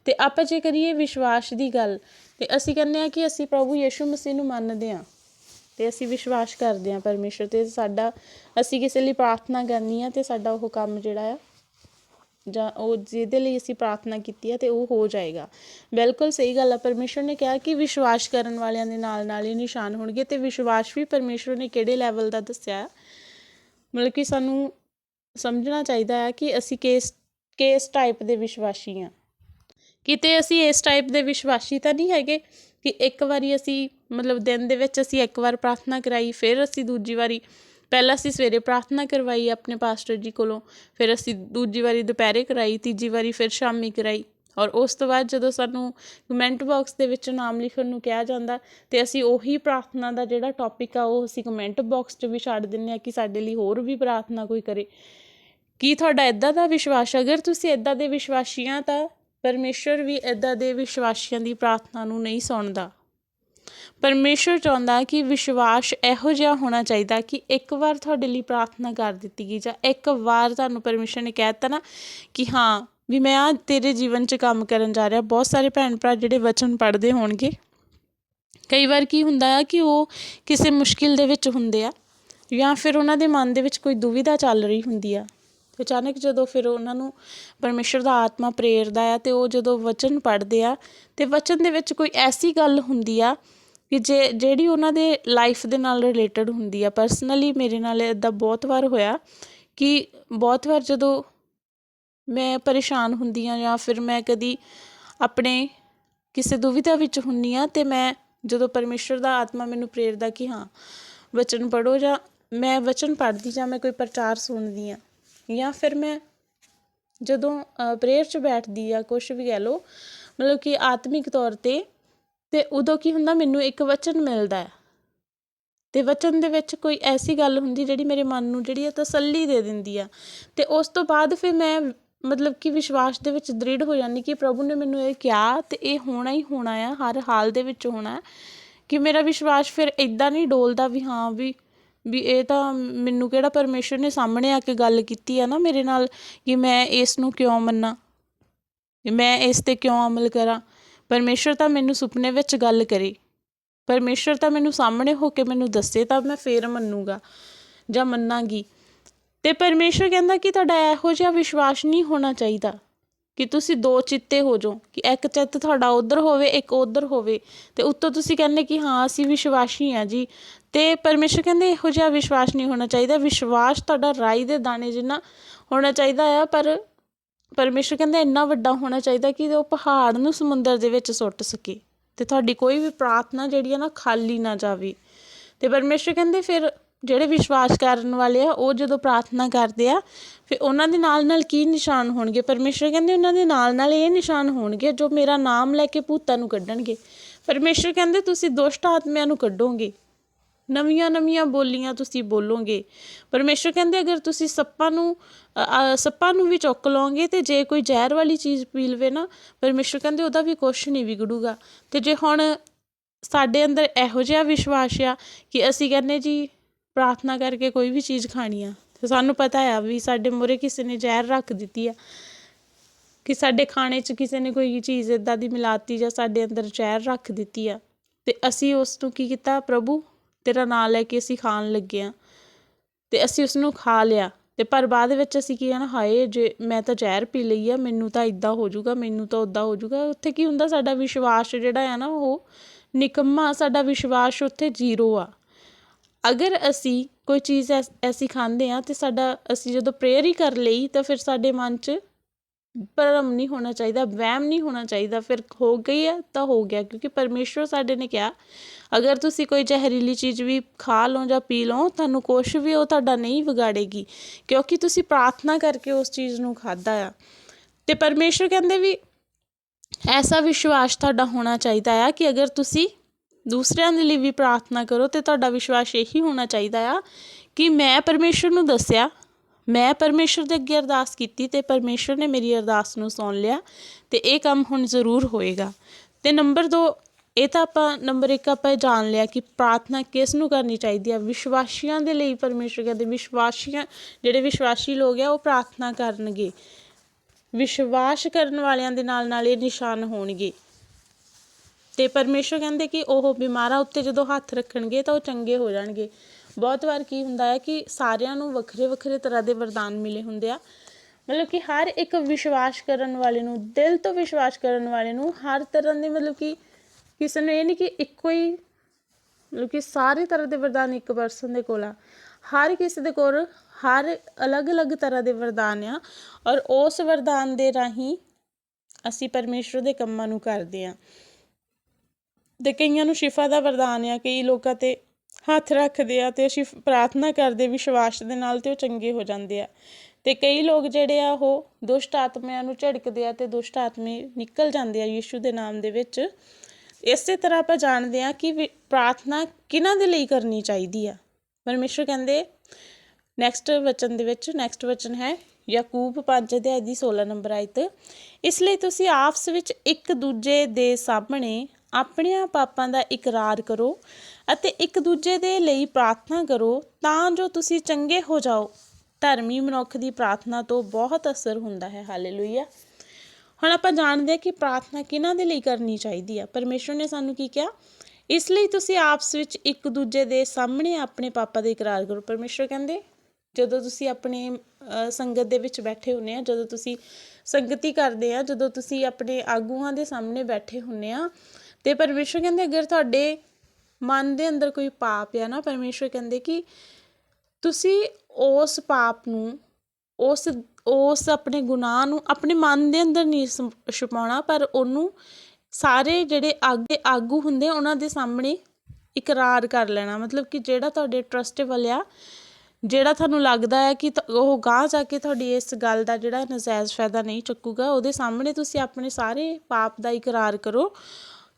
[SPEAKER 1] ਤੇ ਆਪਾਂ ਜੇ ਕਰੀਏ ਵਿਸ਼ਵਾਸ ਦੀ ਗੱਲ, ਤੇ ਅਸੀਂ ਕਹਿੰਦੇ ਆ ਕਿ ਅਸੀਂ ਪ੍ਰਭੂ ਯਿਸੂ ਮਸੀਹ ਨੂੰ ਮੰਨਦੇ ਆ। ਤੇ ਅਸੀਂ ਵਿਸ਼ਵਾਸ ਕਰਦੇ ਹਾਂ ਪਰਮੇਸ਼ਰ ਤੇ ਸਾਡਾ, ਅਸੀਂ ਕਿਸੇ ਲਈ ਪ੍ਰਾਰਥਨਾ ਕਰਨੀ ਆ ਤੇ ਸਾਡਾ ਉਹ ਕੰਮ ਜਿਹੜਾ ਆ, ਜਾਂ ਉਹ ਜਿਹਦੇ ਲਈ ਅਸੀਂ ਪ੍ਰਾਰਥਨਾ ਕੀਤੀ ਹੈ ਤੇ ਉਹ ਹੋ ਜਾਏਗਾ। ਬਿਲਕੁਲ ਸਹੀ ਗੱਲ ਹੈ ਪਰਮੇਸ਼ਰ ਨੇ ਕਿਹਾ ਕਿ ਵਿਸ਼ਵਾਸ ਕਰਨ ਵਾਲਿਆਂ ਦੇ ਨਾਲ ਨਾਲ ਹੀ ਨਿਸ਼ਾਨ ਹੋਣਗੇ ਤੇ ਵਿਸ਼ਵਾਸ ਵੀ ਪਰਮੇਸ਼ਰ ਨੇ ਕਿਹੜੇ ਲੈਵਲ ਦਾ ਦੱਸਿਆ ਮਤਲਬ ਕਿ ਸਾਨੂੰ ਸਮਝਣਾ ਚਾਹੀਦਾ ਹੈ ਕਿ ਅਸੀਂ ਕਿਸ ਕਿਸ ਟਾਈਪ ਦੇ ਵਿਸ਼ਵਾਸੀ ਆ। ਕਿਤੇ ਅਸੀਂ ਇਸ ਟਾਈਪ ਦੇ ਵਿਸ਼ਵਾਸੀ ਤਾਂ ਨਹੀਂ ਹੈਗੇ ਕਿ ਇੱਕ ਵਾਰੀ ਅਸੀਂ ਮਤਲਬ ਦਿਨ ਦੇ ਵਿੱਚ ਅਸੀਂ ਇੱਕ ਵਾਰ ਪ੍ਰਾਰਥਨਾ ਕਰਾਈ, ਫਿਰ ਅਸੀਂ ਦੂਜੀ ਵਾਰੀ, ਪਹਿਲਾਂ ਅਸੀਂ ਸਵੇਰੇ ਪ੍ਰਾਰਥਨਾ ਕਰਵਾਈ ਆਪਣੇ ਪਾਸਟਰ ਜੀ ਕੋਲੋਂ, ਫਿਰ ਅਸੀਂ ਦੂਜੀ ਵਾਰੀ ਦੁਪਹਿਰੇ ਕਰਾਈ, ਤੀਜੀ ਵਾਰੀ ਫਿਰ ਸ਼ਾਮੀ ਕਰਾਈ। ਔਰ ਉਸ ਤੋਂ ਬਾਅਦ ਜਦੋਂ ਸਾਨੂੰ ਕਮੈਂਟ ਬਾਕਸ ਦੇ ਵਿੱਚ ਨਾਮ ਲਿਖਣ ਨੂੰ ਕਿਹਾ ਜਾਂਦਾ, ਤੇ ਅਸੀਂ ਉਹੀ ਪ੍ਰਾਰਥਨਾ ਦਾ ਜਿਹੜਾ ਟੌਪਿਕ ਆ, ਉਹ ਅਸੀਂ ਕਮੈਂਟ ਬਾਕਸ 'ਚ ਵੀ ਛੱਡ ਦਿੰਨੇ ਆ ਕਿ ਸਾਡੇ ਲਈ ਹੋਰ ਵੀ ਪ੍ਰਾਰਥਨਾ ਕੋਈ ਕਰੇ। ਕੀ ਤੁਹਾਡਾ ਇਦਾਂ ਦਾ ਵਿਸ਼ਵਾਸ? ਅਗਰ ਤੁਸੀਂ ਇਦਾਂ ਦੇ ਵਿਸ਼ਵਾਸੀਆਂ ਤਾਂ ਪਰਮੇਸ਼ਰ ਵੀ ਇਦਾਂ ਦੇ ਵਿਸ਼ਵਾਸੀਆਂ ਦੀ ਪ੍ਰਾਰਥਨਾ ਨੂੰ ਨਹੀਂ ਸੁਣਦਾ। ਪਰਮੇਸ਼ਰ ਚਾਹੁੰਦਾ ਕਿ ਵਿਸ਼ਵਾਸ ਇਹੋ ਜਿਹਾ ਹੋਣਾ ਚਾਹੀਦਾ ਕਿ ਇੱਕ ਵਾਰ ਤੁਹਾਡੇ ਲਈ ਪ੍ਰਾਰਥਨਾ ਕਰ ਦਿੱਤੀ ਗਈ ਜਾਂ ਇੱਕ ਵਾਰ ਤੁਹਾਨੂੰ ਪਰਮੇਸ਼ਰ ਨੇ ਕਹਿ ਦਿੱਤਾ ਨਾ ਕਿ ਹਾਂ, ਵੀ ਮੈਂ ਆ ਤੇਰੇ ਜੀਵਨ 'ਚ ਕੰਮ ਕਰਨ ਜਾ ਰਿਹਾ। ਬਹੁਤ ਸਾਰੇ ਭੈਣ ਭਰਾ ਜਿਹੜੇ ਵਚਨ ਪੜ੍ਹਦੇ ਹੋਣਗੇ। ਕਈ ਵਾਰ ਕੀ ਹੁੰਦਾ ਆ ਕਿ ਉਹ ਕਿਸੇ ਮੁਸ਼ਕਿਲ ਦੇ ਵਿੱਚ ਹੁੰਦੇ ਆ ਜਾਂ ਫਿਰ ਉਹਨਾਂ ਦੇ ਮਨ ਦੇ ਵਿੱਚ ਕੋਈ ਦੁਵਿਧਾ ਚੱਲ ਰਹੀ ਹੁੰਦੀ ਆ। ਅਚਾਨਕ ਜਦੋਂ ਫਿਰ ਉਹਨਾਂ ਨੂੰ ਪਰਮੇਸ਼ਰ ਦਾ ਆਤਮਾ ਪ੍ਰੇਰਦਾ ਆ ਤੇ ਉਹ ਜਦੋਂ ਵਚਨ ਪੜ੍ਹਦੇ ਆ, ਤੇ ਵਚਨ ਦੇ ਵਿੱਚ ਕੋਈ ਐਸੀ ਗੱਲ ਹੁੰਦੀ ਆ ਕਿ ਜੇ, ਜਿਹੜੀ ਉਹਨਾਂ ਦੇ ਲਾਈਫ ਦੇ ਨਾਲ ਰਿਲੇਟਡ ਹੁੰਦੀ ਆ ਪਰਸਨਲੀ ਮੇਰੇ ਨਾਲ ਇਦਾਂ ਬਹੁਤ ਵਾਰ ਹੋਇਆ ਕਿ ਬਹੁਤ ਵਾਰ ਜਦੋਂ ਮੈਂ ਪਰੇਸ਼ਾਨ ਹੁੰਦੀ ਆ ਜਾਂ ਫਿਰ ਮੈਂ ਕਦੀ ਆਪਣੇ ਕਿਸੇ ਦੁਵਿਧਾ ਵਿੱਚ ਹੁੰਨੀ ਆ ਤੇ ਮੈਂ ਜਦੋਂ ਪਰਮੇਸ਼ਰ ਦਾ ਆਤਮਾ ਮੈਨੂੰ ਪ੍ਰੇਰਦਾ ਕਿ ਹਾਂ, ਵਚਨ ਪੜੋ ਜਾਂ ਮੈਂ ਵਚਨ ਪੜ੍ਹਦੀ ਜਾਂ ਮੈਂ ਕੋਈ ਪ੍ਰਚਾਰ ਸੁਣਦੀ ਆ ਜਾਂ ਫਿਰ ਮੈਂ ਜਦੋਂ ਪ੍ਰੇਅਰ 'ਚ ਬੈਠਦੀ ਆ, ਕੁਛ ਵੀ ਕਹਿ ਲਓ, ਮਤਲਬ ਕਿ ਆਤਮਿਕ ਤੌਰ ਤੇ ਅਤੇ ਉਦੋਂ ਕੀ ਹੁੰਦਾ, ਮੈਨੂੰ ਇੱਕ ਵਚਨ ਮਿਲਦਾ ਅਤੇ ਵਚਨ ਦੇ ਵਿੱਚ ਕੋਈ ਐਸੀ ਗੱਲ ਹੁੰਦੀ ਜਿਹੜੀ ਮੇਰੇ ਮਨ ਨੂੰ ਜਿਹੜੀ ਹੈ ਤਸੱਲੀ ਦੇ ਦਿੰਦੀ ਆ। ਅਤੇ ਉਸ ਤੋਂ ਬਾਅਦ ਫਿਰ ਮੈਂ ਮਤਲਬ ਕਿ ਵਿਸ਼ਵਾਸ ਦੇ ਵਿੱਚ ਦ੍ਰਿੜ ਹੋ ਜਾਂਦੀ ਕਿ ਪ੍ਰਭੂ ਨੇ ਮੈਨੂੰ ਇਹ ਕਿਹਾ ਅਤੇ ਇਹ ਹੋਣਾ ਹੀ ਹੋਣਾ ਆ, ਹਰ ਹਾਲ ਦੇ ਵਿੱਚ ਹੋਣਾ ਕਿ ਮੇਰਾ ਵਿਸ਼ਵਾਸ ਫਿਰ ਇਦਾਂ ਨਹੀਂ ਡੋਲਦਾ ਵੀ ਹਾਂ ਵੀ ਵੀ ਇਹ ਤਾਂ ਮੈਨੂੰ ਕਿਹੜਾ ਪਰਮੇਸ਼ਰ ਨੇ ਸਾਹਮਣੇ ਆ ਕੇ ਗੱਲ ਕੀਤੀ ਆ ਨਾ ਮੇਰੇ ਨਾਲ ਕਿ ਮੈਂ ਇਸ ਨੂੰ ਕਿਉਂ ਮੰਨਾਂ ਮੈਂ ਇਸ ਤੇ ਕਿਉਂ ਅਮਲ ਕਰਾਂ। ਪਰਮੇਸ਼ਰ ਤਾਂ ਮੈਨੂੰ ਸੁਪਨੇ ਵਿੱਚ ਗੱਲ ਕਰੇ। ਪਰਮੇਸ਼ਰ ਤਾਂ ਮੈਨੂੰ ਸਾਹਮਣੇ ਹੋ ਕੇ ਮੈਨੂੰ ਦੱਸੇ ਤਾਂ ਮੈਂ ਫੇਰ ਮੰਨੂਗਾ ਜਾਂ ਮੰਨਾਂਗੀ। ਤੇ ਪਰਮੇਸ਼ਰ ਕਹਿੰਦਾ ਕਿ ਤੁਹਾਡਾ ਇਹੋ ਜਿਹਾ ਵਿਸ਼ਵਾਸ ਨਹੀਂ ਹੋਣਾ ਚਾਹੀਦਾ। ਕਿ ਤੁਸੀਂ ਦੋ ਚਿੱਤੇ ਹੋ ਜਾਓ, ਕਿ ਇੱਕ ਚਿੱਤ ਤੁਹਾਡਾ ਉਧਰ ਹੋਵੇ, ਇੱਕ ਉਧਰ ਹੋਵੇ। ਤੇ ਉੱਤੋਂ ਤੁਸੀਂ ਕਹਿੰਦੇ ਕਿ ਹਾਂ, ਅਸੀਂ ਵਿਸ਼ਵਾਸੀ ਆ ਜੀ। ਤੇ ਪਰਮੇਸ਼ਰ ਕਹਿੰਦੇ ਇਹੋ ਜਿਹਾ ਵਿਸ਼ਵਾਸ ਨਹੀਂ ਹੋਣਾ ਚਾਹੀਦਾ। ਵਿਸ਼ਵਾਸ ਤੁਹਾਡਾ ਰਾਈ ਦੇ ਦਾਣੇ ਜਿੰਨਾ ਹੋਣਾ ਚਾਹੀਦਾ ਆ, ਪਰ ਪਰਮੇਸ਼ਰ ਕਹਿੰਦੇ ਇੰਨਾ ਵੱਡਾ ਹੋਣਾ ਚਾਹੀਦਾ ਕਿ ਉਹ ਪਹਾੜ ਨੂੰ ਸਮੁੰਦਰ ਦੇ ਵਿੱਚ ਸੁੱਟ ਸਕੇ। ਤੇ ਤੁਹਾਡੀ ਕੋਈ ਵੀ ਪ੍ਰਾਰਥਨਾ ਜਿਹੜੀ ਆ ਨਾ ਖਾਲੀ ਨਾ ਜਾਵੇ। ਤੇ ਪਰਮੇਸ਼ਰ ਕਹਿੰਦੇ ਫਿਰ ਜਿਹੜੇ ਵਿਸ਼ਵਾਸ ਕਰਨ ਵਾਲੇ ਆ, ਉਹ ਜਦੋਂ ਪ੍ਰਾਰਥਨਾ ਕਰਦੇ ਆ, ਫਿਰ ਉਹਨਾਂ ਦੇ ਨਾਲ ਨਾਲ ਕੀ ਨਿਸ਼ਾਨ ਹੋਣਗੇ? ਪਰਮੇਸ਼ਰ ਕਹਿੰਦੇ ਉਹਨਾਂ ਦੇ ਨਾਲ ਨਾਲ ਇਹ ਨਿਸ਼ਾਨ ਹੋਣਗੇ ਜੋ ਮੇਰਾ ਨਾਮ ਲੈ ਕੇ ਭੂਤਾਂ ਨੂੰ ਕੱਢਣਗੇ। ਪਰਮੇਸ਼ਰ ਕਹਿੰਦੇ, ਤੁਸੀਂ ਦੁਸ਼ਟ ਆਤਮਿਆਂ ਨੂੰ ਕੱਢੋਗੇ। ਨਵੀਆਂ ਨਵੀਆਂ ਬੋਲੀਆਂ ਤੁਸੀਂ ਬੋਲੋਗੇ। ਪਰਮੇਸ਼ਰ ਕਹਿੰਦੇ, ਅਗਰ ਤੁਸੀਂ ਸੱਪਾਂ ਨੂੰ ਸੱਪਾਂ ਨੂੰ ਵੀ ਚੁੱਕ ਲਓਗੇ ਤੇ ਜੇ ਕੋਈ ਜ਼ਹਿਰ ਵਾਲੀ ਚੀਜ਼ ਪੀ ਲਵੇ ਨਾ, ਪਰਮੇਸ਼ਰ ਕਹਿੰਦੇ, ਉਹਦਾ ਵੀ ਕੁਝ ਨਹੀਂ ਵਿਗੜੂਗਾ। ਤੇ ਜੇ ਹੁਣ ਸਾਡੇ ਅੰਦਰ ਇਹੋ ਜਿਹਾ ਵਿਸ਼ਵਾਸ ਆ ਕਿ ਅਸੀਂ ਕਹਿੰਦੇ ਜੀ ਪ੍ਰਾਰਥਨਾ ਕਰਕੇ ਕੋਈ ਵੀ ਚੀਜ਼ ਖਾਣੀ ਆ। ਤੇ ਸਾਨੂੰ ਪਤਾ ਆ ਵੀ ਸਾਡੇ ਮੂਹਰੇ ਕਿਸੇ ਨੇ ਜ਼ਹਿਰ ਰੱਖ ਦਿੱਤੀ ਆ। ਕਿ ਸਾਡੇ ਖਾਣੇ 'ਚ ਕਿਸੇ ਨੇ ਕੋਈ ਚੀਜ਼ ਇਦਾਂ ਦੀ ਮਿਲਾਤੀ ਜਾਂ ਸਾਡੇ ਅੰਦਰ ਜ਼ਹਿਰ ਰੱਖ ਦਿੱਤੀ ਆ। ਤੇ ਅਸੀਂ ਉਸ ਨੂੰ ਕੀ ਕੀਤਾ? ਪ੍ਰਭੂ, ਤੇਰਾ ਨਾਮ ਲੈ ਕੇ ਅਸੀਂ ਖਾਣ ਲੱਗੇ ਆ। ਤੇ ਅਸੀਂ ਉਸ ਨੂੰ ਖਾ ਲਿਆ। ਤੇ ਪਰ ਬਾਅਦ ਵਿੱਚ ਅਸੀਂ ਕੀ ਕਹਿਣਾ ਹਾਏ, ਜੇ ਮੈਂ ਤਾਂ ਜ਼ਹਿਰ ਪੀ ਲਈ ਆ, ਮੈਨੂੰ ਤਾਂ ਇਦਾਂ ਹੋ ਜਾਊਗਾ, ਮੈਨੂੰ ਤਾਂ ਉਦਾਂ ਹੋ ਜਾਊਗਾ। ਉੱਥੇ ਕੀ ਹੁੰਦਾ? ਸਾਡਾ ਵਿਸ਼ਵਾਸ ਜਿਹੜਾ ਆ ਨਾ, ਉਹ ਨਿਕੰਮਾ, ਸਾਡਾ ਵਿਸ਼ਵਾਸ ਉੱਥੇ ਜ਼ੀਰੋ ਆ। ਅਗਰ ਅਸੀਂ ਕੋਈ ਚੀਜ਼ ਐਸ, ਐਸੀ ਖਾਂਦੇ ਹਾਂ ਅਤੇ ਸਾਡਾ, ਅਸੀਂ ਜਦੋਂ ਪ੍ਰੇਅਰ ਹੀ ਕਰ ਲਈ ਤਾਂ ਫਿਰ ਸਾਡੇ ਮਨ 'ਚ ਭਰਮ ਨਹੀਂ ਹੋਣਾ ਚਾਹੀਦਾ, ਵਹਿਮ ਨਹੀਂ ਹੋਣਾ ਚਾਹੀਦਾ। ਫਿਰ ਹੋ ਗਈ ਹੈ ਤਾਂ ਹੋ ਗਿਆ, ਕਿਉਂਕਿ ਪਰਮੇਸ਼ਰ ਸਾਡੇ ਨੇ ਕਿਹਾ, ਅਗਰ ਤੁਸੀਂ ਕੋਈ ਜ਼ਹਿਰੀਲੀ ਚੀਜ਼ ਵੀ ਖਾ ਲਓ ਜਾਂ ਪੀ ਲਓ, ਤੁਹਾਨੂੰ ਕੁਝ ਵੀ ਉਹ ਤੁਹਾਡਾ ਨਹੀਂ ਵਿਗਾੜੇਗੀ, ਕਿਉਂਕਿ ਤੁਸੀਂ ਪ੍ਰਾਰਥਨਾ ਕਰਕੇ ਉਸ ਚੀਜ਼ ਨੂੰ ਖਾਦਾ ਆ। ਤੇ ਪਰਮੇਸ਼ਰ ਕਹਿੰਦੇ ਵੀ, ਐਸਾ ਵਿਸ਼ਵਾਸ ਤੁਹਾਡਾ ਹੋਣਾ ਚਾਹੀਦਾ ਆ ਕਿ ਅਗਰ ਤੁਸੀਂ ਦੂਸਰਿਆਂ ਦੇ ਲਈ ਵੀ ਪ੍ਰਾਰਥਨਾ ਕਰੋ ਤੇ ਤੁਹਾਡਾ ਵਿਸ਼ਵਾਸ ਇਹੀ ਹੋਣਾ ਚਾਹੀਦਾ ਆ ਕਿ ਮੈਂ ਪਰਮੇਸ਼ਰ ਨੂੰ ਦੱਸਿਆ, ਮੈਂ ਪਰਮੇਸ਼ਰ ਦੇ ਅੱਗੇ ਅਰਦਾਸ ਕੀਤੀ ਤੇ ਪਰਮੇਸ਼ਰ ਨੇ ਮੇਰੀ ਅਰਦਾਸ ਨੂੰ ਸੁਣ ਲਿਆ ਤੇ ਇਹ ਕੰਮ ਹੁਣ ਜ਼ਰੂਰ ਹੋਏਗਾ। ਤੇ ਨੰਬਰ 2 ਇਹ ਤਾਂ ਆਪਾਂ, ਨੰਬਰ 1 ਆਪਾਂ ਜਾਣ ਲਿਆ ਕਿ ਪ੍ਰਾਰਥਨਾ ਕਿਸ ਨੂੰ ਕਰਨੀ ਚਾਹੀਦੀ ਆ? ਵਿਸ਼ਵਾਸੀਆਂ ਦੇ ਲਈ ਪਰਮੇਸ਼ਰ ਕਹਿੰਦੇ, ਵਿਸ਼ਵਾਸੀਆਂ, ਜਿਹੜੇ ਵਿਸ਼ਵਾਸੀ ਲੋਕ ਆ, ਉਹ ਪ੍ਰਾਰਥਨਾ ਕਰਨਗੇ। ਵਿਸ਼ਵਾਸ ਕਰਨ ਵਾਲਿਆਂ ਦੇ ਨਾਲ ਨਾਲ ਇਹ ਨਿਸ਼ਾਨ ਹੋਣਗੇ। ਤੇ ਪਰਮੇਸ਼ਰ ਕਹਿੰਦੇ ਕਿ ਉਹ ਬਿਮਾਰਾਂ ਉੱਤੇ ਜਦੋਂ ਹੱਥ ਰੱਖਣਗੇ ਤਾਂ ਉਹ ਚੰਗੇ ਹੋ ਜਾਣਗੇ। ਬਹੁਤ ਵਾਰ ਕੀ ਹੁੰਦਾ ਹੈ ਕਿ ਸਾਰਿਆਂ ਨੂੰ ਵੱਖਰੇ ਵੱਖਰੇ ਤਰ੍ਹਾਂ ਦੇ ਵਰਦਾਨ ਮਿਲੇ ਹੁੰਦੇ ਆ। ਮਤਲਬ ਕਿ ਹਰ ਇੱਕ ਵਿਸ਼ਵਾਸ ਕਰਨ ਵਾਲੇ ਨੂੰ, ਦਿਲ ਤੋਂ ਵਿਸ਼ਵਾਸ ਕਰਨ ਵਾਲੇ ਨੂੰ ਹਰ ਤਰ੍ਹਾਂ ਦੇ ਮਤਲਬ ਕਿ ਕਿਸੇ ਨੂੰ ਇਹ ਨਹੀਂ ਕਿ ਇੱਕੋ ਹੀ ਮਤਲਬ ਕਿ ਸਾਰੇ ਤਰ੍ਹਾਂ ਦੇ ਵਰਦਾਨ ਇੱਕ ਪਰਸਨ ਦੇ ਕੋਲ ਆ। ਹਰ ਕਿਸੇ ਦੇ ਕੋਲ ਹਰ ਅਲੱਗ-ਅਲੱਗ ਤਰ੍ਹਾਂ ਦੇ ਵਰਦਾਨ ਆ ਔਰ ਉਸ ਵਰਦਾਨ ਦੇ ਰਾਹੀਂ ਅਸੀਂ ਪਰਮੇਸ਼ਰ ਦੇ ਕੰਮਾਂ ਨੂੰ ਕਰਦੇ ਆ। ਤੇ ਕਈਆਂ ਨੂੰ ਸ਼ਿਫਾ ਦਾ ਵਰਦਾਨ ਆ, ਕਈ ਲੋਕਾਂ ਤੇ ਹੱਥ ਰੱਖਦੇ ਆ ਤੇ ਸ਼ਿਫ ਪ੍ਰਾਰਥਨਾ ਕਰਦੇ ਵਿਸ਼ਵਾਸ ਦੇ ਨਾਲ ਤੇ ਉਹ ਚੰਗੇ ਹੋ ਜਾਂਦੇ ਆ। ਤੇ ਕਈ ਲੋਕ ਜਿਹੜੇ ਆ, ਉਹ ਦੁਸ਼ਟ ਆਤਮਿਆਂ ਨੂੰ ਝਿੜਕਦੇ ਆ ਤੇ ਦੁਸ਼ਟ ਆਤਮੇ ਨਿਕਲ ਜਾਂਦੇ ਆ ਯੀਸ਼ੂ ਦੇ ਨਾਮ ਦੇ ਵਿੱਚ। ਇਸੇ ਤਰ੍ਹਾਂ ਆਪਾਂ ਜਾਣਦੇ ਆ ਕਿ ਵੀ, ਪ੍ਰਾਰਥਨਾ ਕਿਹਨਾਂ ਦੇ ਲਈ ਕਰਨੀ ਚਾਹੀਦੀ ਆ? ਪਰਮੇਸ਼ਰ ਕਹਿੰਦੇ ਨੈਕਸਟ ਵਚਨ ਦੇ ਵਿੱਚ ਨੈਕਸਟ ਵਚਨ ਹੈ ਯਾਕੂਬ 5 ਅਧਿਆਇ ਦੀ 16 ਨੰਬਰ ਆਇਤ। ਇਸ ਲਈ ਤੁਸੀਂ ਆਪਸ ਵਿੱਚ ਇੱਕ ਦੂਜੇ ਦੇ ਸਾਹਮਣੇ ਆਪਣਿਆਂ ਪਾਪਾਂ ਦਾ ਇਕਰਾਰ ਕਰੋ ਅਤੇ ਇੱਕ ਦੂਜੇ ਦੇ ਲਈ ਪ੍ਰਾਰਥਨਾ ਕਰੋ ਤਾਂ ਜੋ ਤੁਸੀਂ ਚੰਗੇ ਹੋ ਜਾਓ। ਧਰਮੀ ਮਨੁੱਖ ਦੀ ਪ੍ਰਾਰਥਨਾ ਤੋਂ ਬਹੁਤ ਅਸਰ ਹੁੰਦਾ ਹੈ। ਹਾਲੇਲੂਇਆ। ਹੁਣ ਆਪਾਂ ਜਾਣਦੇ ਹਾਂ ਕਿ ਪ੍ਰਾਰਥਨਾ ਕਿਹਨਾਂ ਦੇ ਲਈ ਕਰਨੀ ਚਾਹੀਦੀ ਆ। ਪਰਮੇਸ਼ਰ ਨੇ ਸਾਨੂੰ ਕੀ ਕਿਹਾ? ਇਸ ਲਈ ਤੁਸੀਂ ਆਪਸ ਵਿੱਚ ਇੱਕ ਦੂਜੇ ਦੇ ਸਾਹਮਣੇ ਆਪਣੇ ਪਾਪਾ ਦਾ ਇਕਰਾਰ ਕਰੋ। ਪਰਮੇਸ਼ਰ ਕਹਿੰਦੇ, ਜਦੋਂ ਤੁਸੀਂ ਆਪਣੇ ਸੰਗਤ ਦੇ ਵਿੱਚ ਬੈਠੇ ਹੁੰਨੇ ਆ, ਜਦੋਂ ਤੁਸੀਂ ਸੰਗਤੀ ਕਰਦੇ ਆ, ਜਦੋਂ ਤੁਸੀਂ ਆਪਣੇ ਆਗੂਆਂ ਦੇ ਸਾਹਮਣੇ ਬੈਠੇ ਹੁੰਨੇ ਆ ਤੇ ਪਰਮੇਸ਼ਰ ਕਹਿੰਦੇ ਅਗਰ ਤੁਹਾਡੇ ਮਨ ਦੇ ਅੰਦਰ ਕੋਈ ਪਾਪ ਆ ਨਾ ਪਰਮੇਸ਼ਰ ਕਹਿੰਦੇ ਕਿ ਤੁਸੀਂ ਉਸ ਪਾਪ ਨੂੰ ਉਸ ਉਸ ਆਪਣੇ ਗੁਨਾਹ ਨੂੰ ਆਪਣੇ ਮਨ ਦੇ ਅੰਦਰ ਨਹੀਂ ਸਮ- ਛੁਪਾਉਣਾ ਪਰ ਉਹਨੂੰ ਸਾਰੇ ਜਿਹੜੇ ਆਗੇ ਆਗੂ ਹੁੰਦੇ ਆ, ਉਹਨਾਂ ਦੇ ਸਾਹਮਣੇ ਇਕਰਾਰ ਕਰ ਲੈਣਾ। ਮਤਲਬ ਕਿ ਜਿਹੜਾ ਤੁਹਾਡੇ ਟਰਸਟੇਬਲ ਆ ਜਿਹੜਾ ਤੁਹਾਨੂੰ ਲੱਗਦਾ ਹੈ ਕਿ ਉਹ ਗਾਂਹ ਜਾ ਕੇ ਤੁਹਾਡੀ ਇਸ ਗੱਲ ਦਾ ਜਿਹੜਾ ਨਜਾਇਜ਼ ਫਾਇਦਾ ਨਹੀਂ ਚੱਕੂਗਾ ਉਹਦੇ ਸਾਹਮਣੇ ਤੁਸੀਂ ਆਪਣੇ ਸਾਰੇ ਪਾਪ ਦਾ ਇਕਰਾਰ ਕਰੋ।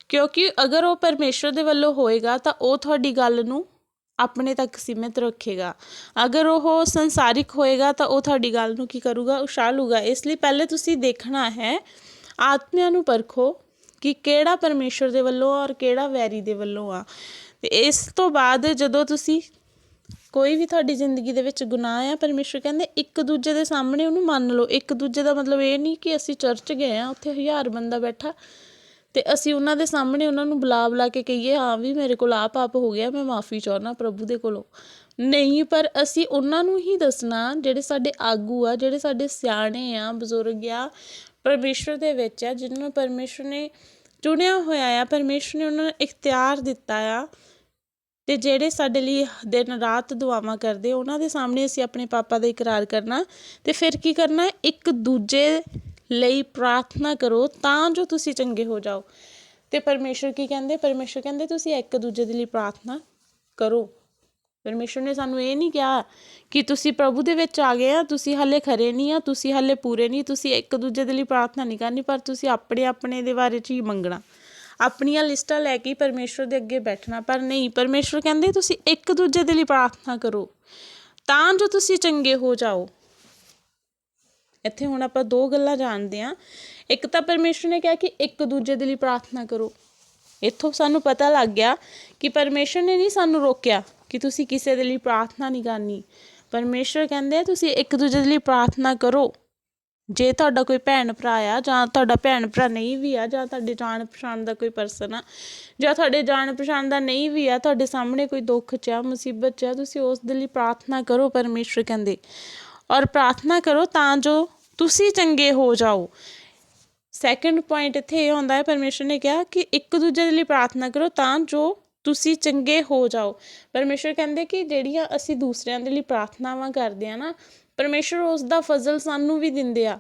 [SPEAKER 1] ਕਿਉਂਕਿ ਅਗਰ ਉਹ ਪਰਮੇਸ਼ਰ ਦੇ ਵੱਲੋਂ ਹੋਏਗਾ ਤਾਂ ਉਹ ਤੁਹਾਡੀ ਗੱਲ ਨੂੰ ਆਪਣੇ ਤੱਕ ਸੀਮਿਤ ਰੱਖੇਗਾ। ਅਗਰ ਉਹ ਸੰਸਾਰਿਕ ਹੋਏਗਾ ਤਾਂ ਉਹ ਤੁਹਾਡੀ ਗੱਲ ਨੂੰ ਕੀ ਕਰੂਗਾ? ਉਛਾਲੂਗਾ ਇਸ ਲਈ ਪਹਿਲੇ ਤੁਸੀਂ ਦੇਖਣਾ ਹੈ, ਆਤਮਿਆਂ ਨੂੰ ਪਰਖੋ ਕਿ ਕਿਹੜਾ ਪਰਮੇਸ਼ਰ ਦੇ ਵੱਲੋਂ ਆ ਔਰ ਕਿਹੜਾ ਵੈਰੀ ਦੇ ਵੱਲੋਂ ਆ। ਤੇ ਇਸ ਤੋਂ ਬਾਅਦ ਜਦੋਂ ਤੁਸੀਂ ਕੋਈ ਵੀ ਤੁਹਾਡੀ ਜ਼ਿੰਦਗੀ ਦੇ ਵਿੱਚ ਗੁਨਾਹ ਆ ਪਰਮੇਸ਼ਰ ਕਹਿੰਦੇ, ਇੱਕ ਦੂਜੇ ਦੇ ਸਾਹਮਣੇ ਉਹਨੂੰ ਮੰਨ ਲਓ। ਇੱਕ ਦੂਜੇ ਦਾ ਮਤਲਬ ਇਹ ਨਹੀਂ ਕਿ ਅਸੀਂ ਚਰਚ ਗਏ ਆ, ਉੱਥੇ ਹਜ਼ਾਰ ਬੰਦਾ ਬੈਠਾ। ਅਤੇ ਅਸੀਂ ਉਹਨਾਂ ਦੇ ਸਾਹਮਣੇ ਉਹਨਾਂ ਨੂੰ ਬੁਲਾ ਬੁਲਾ ਕੇ ਕਹੀਏ, ਹਾਂ ਵੀ ਮੇਰੇ ਕੋਲ ਆ ਪਾਪ ਹੋ ਗਿਆ, ਮੈਂ ਮਾਫੀ ਚਾਹੁੰਦਾ ਪ੍ਰਭੂ ਦੇ ਕੋਲੋਂ। ਨਹੀਂ, ਪਰ ਅਸੀਂ ਉਹਨਾਂ ਨੂੰ ਹੀ ਦੱਸਣਾ ਜਿਹੜੇ ਸਾਡੇ ਆਗੂ ਆ, ਜਿਹੜੇ ਸਾਡੇ ਸਿਆਣੇ ਆ, ਬਜ਼ੁਰਗ ਆ ਪਰਮੇਸ਼ਰ ਦੇ ਵਿੱਚ ਆ, ਜਿਨ੍ਹਾਂ ਨੂੰ ਪਰਮੇਸ਼ਰ ਨੇ ਚੁਣਿਆ ਹੋਇਆ ਆ ਪਰਮੇਸ਼ਰ ਨੇ ਉਹਨਾਂ ਨੂੰ ਇਖਤਿਆਰ ਦਿੱਤਾ ਆ। ਤੇ ਜਿਹੜੇ ਸਾਡੇ ਲਈ ਦਿਨ ਰਾਤ ਦੁਆਵਾਂ ਕਰਦੇ, ਉਹਨਾਂ ਦੇ ਸਾਹਮਣੇ ਅਸੀਂ ਆਪਣੇ ਪਾਪਾ ਦਾ ਇਕਰਾਰ ਕਰਨਾ। ਤੇ ਫਿਰ ਕੀ ਕਰਨਾ? ਇੱਕ ਦੂਜੇ ਲਈ ਪ੍ਰਾਰਥਨਾ ਕਰੋ ਤਾਂ ਜੋ ਤੁਸੀਂ ਚੰਗੇ ਹੋ ਜਾਓ। ਤੇ ਪਰਮੇਸ਼ਰ ਕੀ ਕਹਿੰਦੇ? ਪਰਮੇਸ਼ਰ ਕਹਿੰਦੇ, ਤੁਸੀਂ ਇੱਕ ਦੂਜੇ ਦੇ ਲਈ ਪ੍ਰਾਰਥਨਾ ਕਰੋ। ਪਰਮੇਸ਼ਰ ਨੇ ਸਾਨੂੰ ਇਹ ਨਹੀਂ ਕਿਹਾ ਕਿ ਤੁਸੀਂ ਪ੍ਰਭੂ ਦੇ ਵਿੱਚ ਆ ਗਏ ਆ, ਤੁਸੀਂ ਹਾਲੇ ਖਰੇ ਨਹੀਂ ਆ, ਤੁਸੀਂ ਹਾਲੇ ਪੂਰੇ ਨਹੀਂ, ਤੁਸੀਂ ਇੱਕ ਦੂਜੇ ਦੇ ਲਈ ਪ੍ਰਾਰਥਨਾ ਨਹੀਂ ਕਰਨੀ, ਪਰ ਤੁਸੀਂ ਆਪਣੇ ਆਪਣੇ ਦੇ ਬਾਰੇ ਚ ਹੀ ਮੰਗਣਾ। ਆਪਣੀਆਂ ਲਿਸਟਾਂ ਲੈ ਕੇ ਪਰਮੇਸ਼ਰ ਦੇ ਅੱਗੇ ਬੈਠਣਾ, ਪਰ ਨਹੀਂ, ਪਰਮੇਸ਼ਰ ਕਹਿੰਦੇ, ਤੁਸੀਂ ਇੱਕ ਦੂਜੇ ਦੇ ਲਈ ਪ੍ਰਾਰਥਨਾ ਕਰੋ ਤਾਂ ਜੋ ਤੁਸੀਂ ਚੰਗੇ ਹੋ ਜਾਓ। ਇੱਥੇ ਹੁਣ ਆਪਾਂ ਦੋ ਗੱਲਾਂ ਜਾਣਦੇ ਹਾਂ। ਇੱਕ ਤਾਂ ਪਰਮੇਸ਼ਰ ਨੇ ਕਿਹਾ ਕਿ ਇੱਕ ਦੂਜੇ ਦੇ ਲਈ ਪ੍ਰਾਰਥਨਾ ਕਰੋ। ਇੱਥੋਂ ਸਾਨੂੰ ਪਤਾ ਲੱਗ ਗਿਆ ਕਿ ਪਰਮੇਸ਼ਰ ਨੇ ਨਹੀਂ ਸਾਨੂੰ ਰੋਕਿਆ ਕਿ ਤੁਸੀਂ ਕਿਸੇ ਦੇ ਲਈ ਪ੍ਰਾਰਥਨਾ ਨਹੀਂ ਕਰਨੀ। ਪਰਮੇਸ਼ਰ ਕਹਿੰਦੇ ਤੁਸੀਂ ਇੱਕ ਦੂਜੇ ਦੇ ਲਈ ਪ੍ਰਾਰਥਨਾ ਕਰੋ। ਜੇ ਤੁਹਾਡਾ ਕੋਈ ਭੈਣ ਭਰਾ ਆ ਜਾਂ ਤੁਹਾਡਾ ਭੈਣ ਭਰਾ ਨਹੀਂ ਵੀ ਆ ਜਾਂ ਤੁਹਾਡੇ ਜਾਣ ਪਛਾਣ ਦਾ ਕੋਈ ਪਰਸਨ ਆ ਜਾਂ ਤੁਹਾਡੇ ਜਾਣ ਪਛਾਣ ਦਾ ਨਹੀਂ ਵੀ ਆ, ਤੁਹਾਡੇ ਸਾਹਮਣੇ ਕੋਈ ਦੁੱਖ ਚ ਆ, ਮੁਸੀਬਤ ਚ ਆ, ਤੁਸੀਂ ਉਸ ਦੇ ਲਈ ਪ੍ਰਾਰਥਨਾ ਕਰੋ, ਪਰਮੇਸ਼ਰ ਕਹਿੰਦੇ। ਔਰ ਪ੍ਰਾਰਥਨਾ ਕਰੋ ਤਾਂ ਜੋ ਤੁਸੀਂ ਚੰਗੇ ਹੋ ਜਾਓ। ਸੈਕੰਡ ਪੁਆਇੰਟ ਇੱਥੇ ਇਹ ਹੁੰਦਾ ਹੈ, ਪਰਮੇਸ਼ਰ ਨੇ ਕਿਹਾ ਕਿ ਇੱਕ ਦੂਜੇ ਦੇ ਲਈ ਪ੍ਰਾਰਥਨਾ ਕਰੋ ਤਾਂ ਜੋ ਤੁਸੀਂ ਚੰਗੇ ਹੋ ਜਾਓ। ਪਰਮੇਸ਼ਰ ਕਹਿੰਦੇ ਕਿ ਜਿਹੜੀਆਂ ਅਸੀਂ ਦੂਸਰਿਆਂ ਦੇ ਲਈ ਪ੍ਰਾਰਥਨਾਵਾਂ ਕਰਦੇ ਆ ਨਾ, ਪਰਮੇਸ਼ਰ ਉਸ ਦਾ ਫਜ਼ਲ ਸਾਨੂੰ ਵੀ ਦਿੰਦੇ ਆ।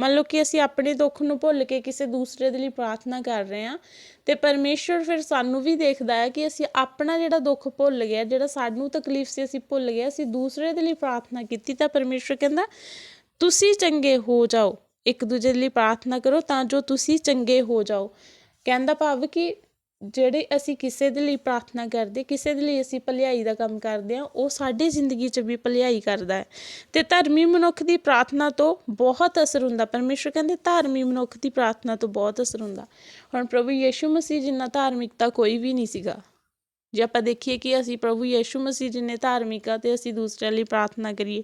[SPEAKER 1] ਮੰਨ ਲਓ ਕਿ ਅਸੀਂ ਆਪਣੇ ਦੁੱਖ ਨੂੰ ਭੁੱਲ ਕੇ ਕਿਸੇ ਦੂਸਰੇ ਦੇ ਲਈ ਪ੍ਰਾਰਥਨਾ ਕਰ ਰਹੇ ਹਾਂ, ਤੇ ਪਰਮੇਸ਼ਰ ਫਿਰ ਸਾਨੂੰ ਵੀ ਦੇਖਦਾ ਹੈ ਕਿ ਅਸੀਂ ਆਪਣਾ ਜਿਹੜਾ ਦੁੱਖ ਭੁੱਲ ਗਿਆ ਜਿਹੜਾ ਸਾਨੂੰ ਤਕਲੀਫ ਸੀ ਅਸੀਂ ਭੁੱਲ ਗਏ, ਅਸੀਂ ਦੂਸਰੇ ਦੇ ਲਈ ਪ੍ਰਾਰਥਨਾ ਕੀਤੀ ਤਾਂ ਪਰਮੇਸ਼ਰ ਕਹਿੰਦਾ, ਤੁਸੀਂ ਚੰਗੇ ਹੋ ਜਾਓ, ਇੱਕ ਦੂਜੇ ਦੇ ਲਈ ਪ੍ਰਾਰਥਨਾ ਕਰੋ ਤਾਂ ਜੋ ਤੁਸੀਂ ਚੰਗੇ ਹੋ ਜਾਓ। ਕਹਿੰਦਾ ਭਾਵ ਕਿ ਜਿਹੜੇ ਅਸੀਂ ਕਿਸੇ ਦੇ ਲਈ ਪ੍ਰਾਰਥਨਾ ਕਰਦੇ, ਕਿਸੇ ਦੇ ਲਈ ਅਸੀਂ ਭਲਾਈ ਦਾ ਕੰਮ ਕਰਦੇ ਆ ਉਹ ਸਾਡੀ ਜ਼ਿੰਦਗੀ 'ਚ ਵੀ ਭਲਾਈ ਕਰਦਾ ਹੈ। ਤੇ ਧਰਮੀ ਮਨੁੱਖ ਦੀ ਪ੍ਰਾਰਥਨਾ ਤੋਂ ਬਹੁਤ ਅਸਰ ਹੁੰਦਾ। ਪਰਮੇਸ਼ਰ ਕਹਿੰਦੇ, ਧਾਰਮੀ ਮਨੁੱਖ ਦੀ ਪ੍ਰਾਰਥਨਾ ਤੋਂ ਬਹੁਤ ਅਸਰ ਹੁੰਦਾ। ਹੁਣ ਪ੍ਰਭੂ ਯੀਸ਼ੂ ਮਸੀਹ ਜਿੰਨਾ ਧਾਰਮਿਕਤਾ ਕੋਈ ਵੀ ਨਹੀਂ ਸੀਗਾ। ਜੇ ਆਪਾਂ ਦੇਖੀਏ ਕਿ ਅਸੀਂ ਪ੍ਰਭੂ ਯੀਸ਼ੂ ਮਸੀਹ ਜਿੰਨੇ ਧਾਰਮਿਕ ਆ, ਤੇ ਅਸੀਂ ਦੂਸਰਿਆਂ ਲਈ ਪ੍ਰਾਰਥਨਾ ਕਰੀਏ।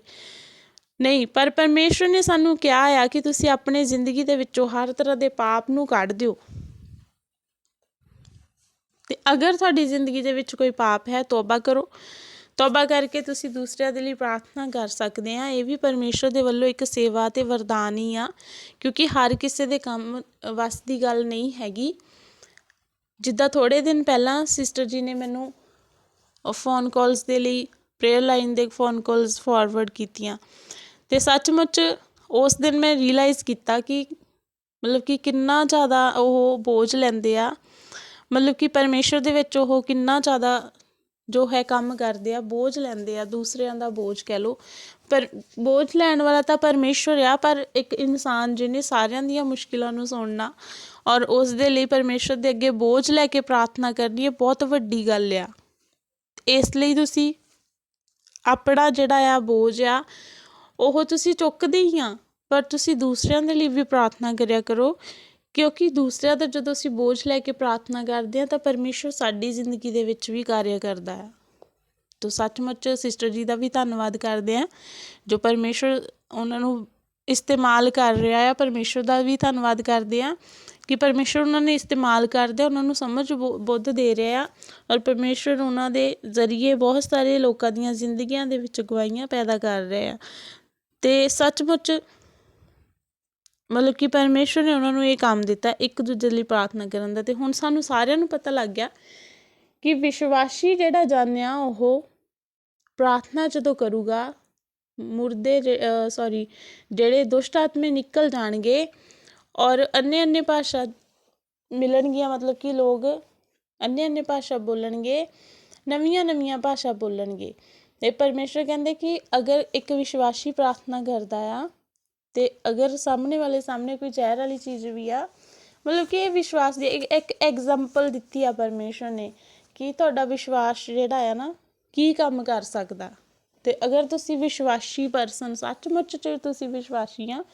[SPEAKER 1] ਨਹੀਂ, ਪਰ ਪਰਮੇਸ਼ਰ ਨੇ ਸਾਨੂੰ ਕਿਹਾ ਆ ਕਿ ਤੁਸੀਂ ਆਪਣੇ ਜ਼ਿੰਦਗੀ ਦੇ ਵਿੱਚੋਂ ਹਰ ਤਰ੍ਹਾਂ ਦੇ ਪਾਪ ਨੂੰ ਕੱਢ ਦਿਓ। ਤੇ ਅਗਰ ਤੁਹਾਡੀ ਜ਼ਿੰਦਗੀ ਦੇ ਵਿੱਚ ਕੋਈ ਪਾਪ ਹੈ, ਤੌਬਾ ਕਰੋ। ਤੌਬਾ ਕਰਕੇ ਤੁਸੀਂ ਦੂਸਰਿਆਂ ਦੇ ਲਈ ਪ੍ਰਾਰਥਨਾ ਕਰ ਸਕਦੇ ਆ। ਇਹ ਵੀ ਪਰਮੇਸ਼ਰ ਦੇ ਵੱਲੋਂ ਇੱਕ ਸੇਵਾ ਤੇ ਵਰਦਾਨ ਹੀ ਆ, ਕਿਉਂਕਿ ਹਰ ਕਿਸੇ ਦੇ ਕੰਮ ਵੱਸ ਦੀ ਗੱਲ ਨਹੀਂ ਹੈਗੀ। ਜਿੱਦਾਂ ਥੋੜੇ ਦਿਨ ਪਹਿਲਾਂ ਸਿਸਟਰ ਜੀ ਨੇ ਮੈਨੂੰ ਫੋਨ ਕਾਲਸ ਦੇ ਲਈ ਪ੍ਰੇਅਰ ਲਾਈਨ ਦੇ ਫੋਨ ਕਾਲਸ ਫਾਰਵਰਡ ਕੀਤੀਆਂ। ਤੇ ਸੱਚਮੁੱਚ ਉਸ ਦਿਨ ਮੈਂ ਰੀਅਲਾਈਜ਼ ਕੀਤਾ ਕਿ ਮਤਲਬ ਕਿ ਕਿੰਨਾ ਜ਼ਿਆਦਾ ਉਹ ਬੋਝ ਲੈਂਦੇ ਆ। ਮਤਲਬ ਕਿ ਪਰਮੇਸ਼ਰ ਦੇ ਵਿੱਚ ਉਹ ਕਿੰਨਾ ਜ਼ਿਆਦਾ ਜੋ ਹੈ ਕੰਮ ਕਰਦੇ ਆ, ਬੋਝ ਲੈਂਦੇ ਆ, ਦੂਸਰਿਆਂ ਦਾ ਬੋਝ ਕਹਿ ਲਓ। ਪਰ ਬੋਝ ਲੈਣ ਵਾਲਾ ਤਾਂ ਪਰਮੇਸ਼ਵਰ ਆ, ਪਰ ਇੱਕ ਇਨਸਾਨ ਜਿਹਨੇ ਸਾਰਿਆਂ ਦੀਆਂ ਮੁਸ਼ਕਿਲਾਂ ਨੂੰ ਸੁਣਨਾ ਔਰ ਉਸ ਦੇ ਲਈ ਪਰਮੇਸ਼ਵਰ ਦੇ ਅੱਗੇ ਬੋਝ ਲੈ ਕੇ ਪ੍ਰਾਰਥਨਾ ਕਰਨੀ ਇਹ ਬਹੁਤ ਵੱਡੀ ਗੱਲ ਆ। ਇਸ ਲਈ ਤੁਸੀਂ ਆਪਣਾ ਜਿਹੜਾ ਆ ਬੋਝ ਆ, ਉਹ ਤੁਸੀਂ ਚੁੱਕਦੇ ਹੀ ਆ, ਪਰ ਤੁਸੀਂ ਦੂਸਰਿਆਂ ਦੇ ਲਈ ਵੀ ਪ੍ਰਾਰਥਨਾ ਕਰਿਆ ਕਰੋ ਕਿਉਂਕਿ ਦੂਸਰਿਆਂ ਦਾ ਜਦੋਂ ਅਸੀਂ ਬੋਝ ਲੈ ਕੇ ਪ੍ਰਾਰਥਨਾ ਕਰਦੇ ਹਾਂ ਤਾਂ ਪਰਮੇਸ਼ਵਰ ਸਾਡੀ ਜ਼ਿੰਦਗੀ ਦੇ ਵਿੱਚ ਵੀ ਕਾਰਿਆ ਕਰਦਾ ਹੈ। ਤੋ ਸੱਚਮੁੱਚ ਸਿਸਟਰ ਜੀ ਦਾ ਵੀ ਧੰਨਵਾਦ ਕਰਦੇ ਹਾਂ, ਜੋ ਪਰਮੇਸ਼ਵਰ ਉਹਨਾਂ ਨੂੰ ਇਸਤੇਮਾਲ ਕਰ ਰਿਹਾ ਆ ਪਰਮੇਸ਼ਵਰ ਦਾ ਵੀ ਧੰਨਵਾਦ ਕਰਦੇ ਹਾਂ ਕਿ ਪਰਮੇਸ਼ਵਰ ਉਹਨਾਂ ਨੇ ਇਸਤੇਮਾਲ ਕਰਦੇ ਉਹਨਾਂ ਨੂੰ ਸਮਝ ਬੁ- ਬੁੱਧ ਦੇ ਰਿਹਾ ਆ ਔਰ ਪਰਮੇਸ਼ਵਰ ਉਹਨਾਂ ਦੇ ਜ਼ਰੀਏ ਬਹੁਤ ਸਾਰੇ ਲੋਕਾਂ ਦੀਆਂ ਜ਼ਿੰਦਗੀਆਂ ਦੇ ਵਿੱਚ ਗਵਾਹੀਆਂ ਪੈਦਾ ਕਰ ਰਹੇ ਆ। ਤੇ ਸੱਚਮੁੱਚ ਮਤਲਬ ਕਿ ਪਰਮੇਸ਼ਵਰ ਨੇ ਉਹਨਾਂ ਨੂੰ ਇਹ ਕੰਮ ਦਿੱਤਾ, ਇੱਕ ਦੂਜੇ ਲਈ ਪ੍ਰਾਰਥਨਾ ਕਰਨ ਦਾ, ਤੇ ਹੁਣ ਸਾਨੂੰ ਸਾਰਿਆਂ ਨੂੰ ਪਤਾ ਲੱਗ ਗਿਆ ਕਿ ਵਿਸ਼ਵਾਸੀ ਜਿਹੜਾ ਜਾਣਿਆ ਉਹ ਪ੍ਰਾਰਥਨਾ ਜਦੋਂ ਕਰੂਗਾ, ਮੁਰਦੇ ਸੌਰੀ ਜਿਹੜੇ ਦੁਸ਼ਟ ਆਤਮੇ ਨਿਕਲ ਜਾਣਗੇ ਔਰ ਅੰਨੇ ਅੰਨੇ ਭਾਸ਼ਾ ਮਿਲਣਗੀਆਂ, ਮਤਲਬ ਕਿ ਲੋਕ ਅੰਨੇ ਅੰਨੇ ਭਾਸ਼ਾ ਬੋਲਣਗੇ, ਨਵੀਆਂ ਨਵੀਆਂ ਭਾਸ਼ਾ ਬੋਲਣਗੇ। ਤੇ ਪਰਮੇਸ਼ਰ ਕਹਿੰਦੇ ਕਿ ਅਗਰ ਇੱਕ ਵਿਸ਼ਵਾਸੀ ਪ੍ਰਾਰਥਨਾ ਕਰਦਾ ਆ ਅਤੇ ਅਗਰ ਸਾਹਮਣੇ ਵਾਲੇ ਸਾਹਮਣੇ ਕੋਈ ਜ਼ਹਿਰ ਵਾਲੀ ਚੀਜ਼ ਵੀ ਆ, ਮਤਲਬ ਕਿ ਇਹ ਵਿਸ਼ਵਾਸ ਦੀ ਇੱਕ- ਐਗਜ਼ਾਮਪਲ ਦਿੱਤੀ ਆ ਪਰਮੇਸ਼ਰ ਨੇ ਕਿ ਤੁਹਾਡਾ ਵਿਸ਼ਵਾਸ ਜਿਹੜਾ ਆ ਨਾ, ਕੀ ਕੰਮ ਕਰ ਸਕਦਾ? ਤੇ ਅਗਰ ਤੁਸੀਂ ਵਿਸ਼ਵਾਸੀ ਪਰਸਨ ਸੱਚਮੁੱਚ ਚ ਤੁਸੀਂ ਵਿਸ਼ਵਾਸੀ ਆ,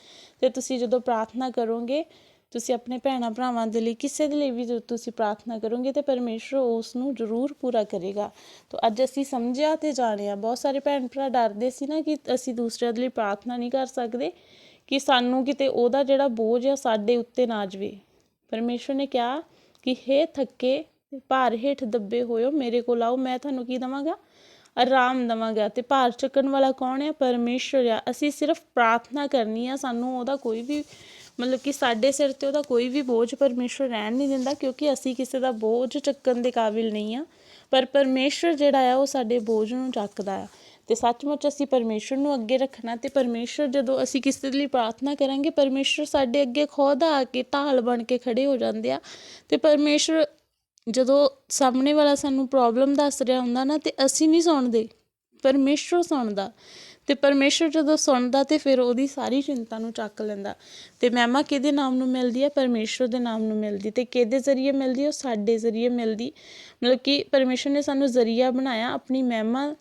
[SPEAKER 1] ਤੇ ਤੁਸੀਂ ਜਦੋਂ ਪ੍ਰਾਰਥਨਾ ਕਰੋਗੇ, ਤੁਸੀਂ ਆਪਣੇ ਭੈਣਾਂ ਭਰਾਵਾਂ ਦੇ ਲਈ, ਕਿਸੇ ਦੇ ਲਈ ਵੀ ਜਦੋਂ ਤੁਸੀਂ ਪ੍ਰਾਰਥਨਾ ਕਰੋਗੇ, ਤੇ ਪਰਮੇਸ਼ਰ ਉਸ ਨੂੰ ਜ਼ਰੂਰ ਪੂਰਾ ਕਰੇਗਾ। ਤਾਂ ਅੱਜ ਅਸੀਂ ਸਮਝਿਆ ਤੇ ਜਾਣਿਆ, ਬਹੁਤ ਸਾਰੇ ਭੈਣ ਭਰਾ ਡਰਦੇ ਸੀ ਨਾ ਕਿ ਅਸੀਂ ਦੂਸਰਿਆਂ ਦੇ ਲਈ ਪ੍ਰਾਰਥਨਾ ਨਹੀਂ ਕਰ ਸਕਦੇ ਕਿ ਸਾਨੂੰ ਕਿਤੇ ਉਹਦਾ ਜਿਹੜਾ ਬੋਝ ਆ ਸਾਡੇ ਉੱਤੇ ਨਾ ਜਾਵੇ। ਪਰਮੇਸ਼ਰ ਨੇ ਕਿਹਾ ਕਿ ਹੇ ਥੱਕੇ, ਭਾਰ ਹੇਠ ਦੱਬੇ ਹੋਇਓ, ਮੇਰੇ ਕੋਲ ਆਓ, ਮੈਂ ਤੁਹਾਨੂੰ ਕੀ ਦਵਾਂਗਾ? ਆਰਾਮ ਦਵਾਂਗਾ। ਤੇ ਭਾਰ ਚੱਕਣ ਵਾਲਾ ਕੌਣ ਹੈ ਪਰਮੇਸ਼ਰ ਆ। ਅਸੀਂ ਸਿਰਫ ਪ੍ਰਾਰਥਨਾ ਕਰਨੀ ਆ, ਸਾਨੂੰ ਉਹਦਾ ਕੋਈ ਵੀ ਮਤਲਬ ਕਿ ਸਾਡੇ ਸਿਰ ਤੇ ਉਹਦਾ ਕੋਈ ਵੀ ਬੋਝ ਪਰਮੇਸ਼ਰ ਰਹਿਣ ਨਹੀਂ ਦਿੰਦਾ, ਕਿਉਂਕਿ ਅਸੀਂ ਕਿਸੇ ਦਾ ਬੋਝ ਚੱਕਣ ਦੇ ਕਾਬਿਲ ਨਹੀਂ ਆ। ਪਰ ਪਰਮੇਸ਼ਰ ਜਿਹੜਾ ਆ, ਉਹ ਸਾਡੇ ਬੋਝ ਨੂੰ ਚੱਕਦਾ ਆ। ਤੇ ਸੱਚਮੁੱਚ ਅਸੀਂ ਪਰਮੇਸ਼ਰ ਨੂੰ ਅੱਗੇ ਰੱਖਣਾ ਤੇ ਪਰਮੇਸ਼ਰ ਜਦੋਂ ਅਸੀਂ ਕਿਸੇ ਦੇ ਲਈ ਪ੍ਰਾਰਥਨਾ ਕਰਾਂਗੇ, ਪਰਮੇਸ਼ਰ ਸਾਡੇ ਅੱਗੇ ਖੁਦ ਆ ਕੇ ਢਾਲ ਬਣ ਕੇ ਖੜੇ ਹੋ ਜਾਂਦੇ ਆ। ਤੇ ਪਰਮੇਸ਼ਰ ਜਦੋਂ ਸਾਹਮਣੇ ਵਾਲਾ ਸਾਨੂੰ ਪ੍ਰੋਬਲਮ ਦੱਸ ਰਿਹਾ ਹੁੰਦਾ ਨਾ ਤੇ ਅਸੀਂ ਨਹੀਂ ਸੁਣਦੇ, ਪਰਮੇਸ਼ਰ ਸੁਣਦਾ। ਤੇ ਪਰਮੇਸ਼ਰ ਜਦੋਂ ਸੁਣਦਾ ਤੇ ਫਿਰ ਉਹਦੀ ਸਾਰੀ ਚਿੰਤਾ ਨੂੰ ਚੱਕ ਲੈਂਦਾ। ਤੇ ਮਹਿਮਾ ਕਿਹਦੇ ਨਾਮ ਨੂੰ ਮਿਲਦੀ ਹੈ? ਪਰਮੇਸ਼ਰ ਦੇ ਨਾਮ ਨੂੰ ਮਿਲਦੀ। ਤੇ ਕਿਹਦੇ ਜ਼ਰੀਏ ਮਿਲਦੀ? ਉਹ ਸਾਡੇ ਜ਼ਰੀਏ ਮਿਲਦੀ। ਮਤਲਬ ਕਿ ਪਰਮੇਸ਼ਰ ਨੇ ਸਾਨੂੰ ਜ਼ਰੀਆ ਬਣਾਇਆ ਆਪਣੀ ਮਹਿਮਾ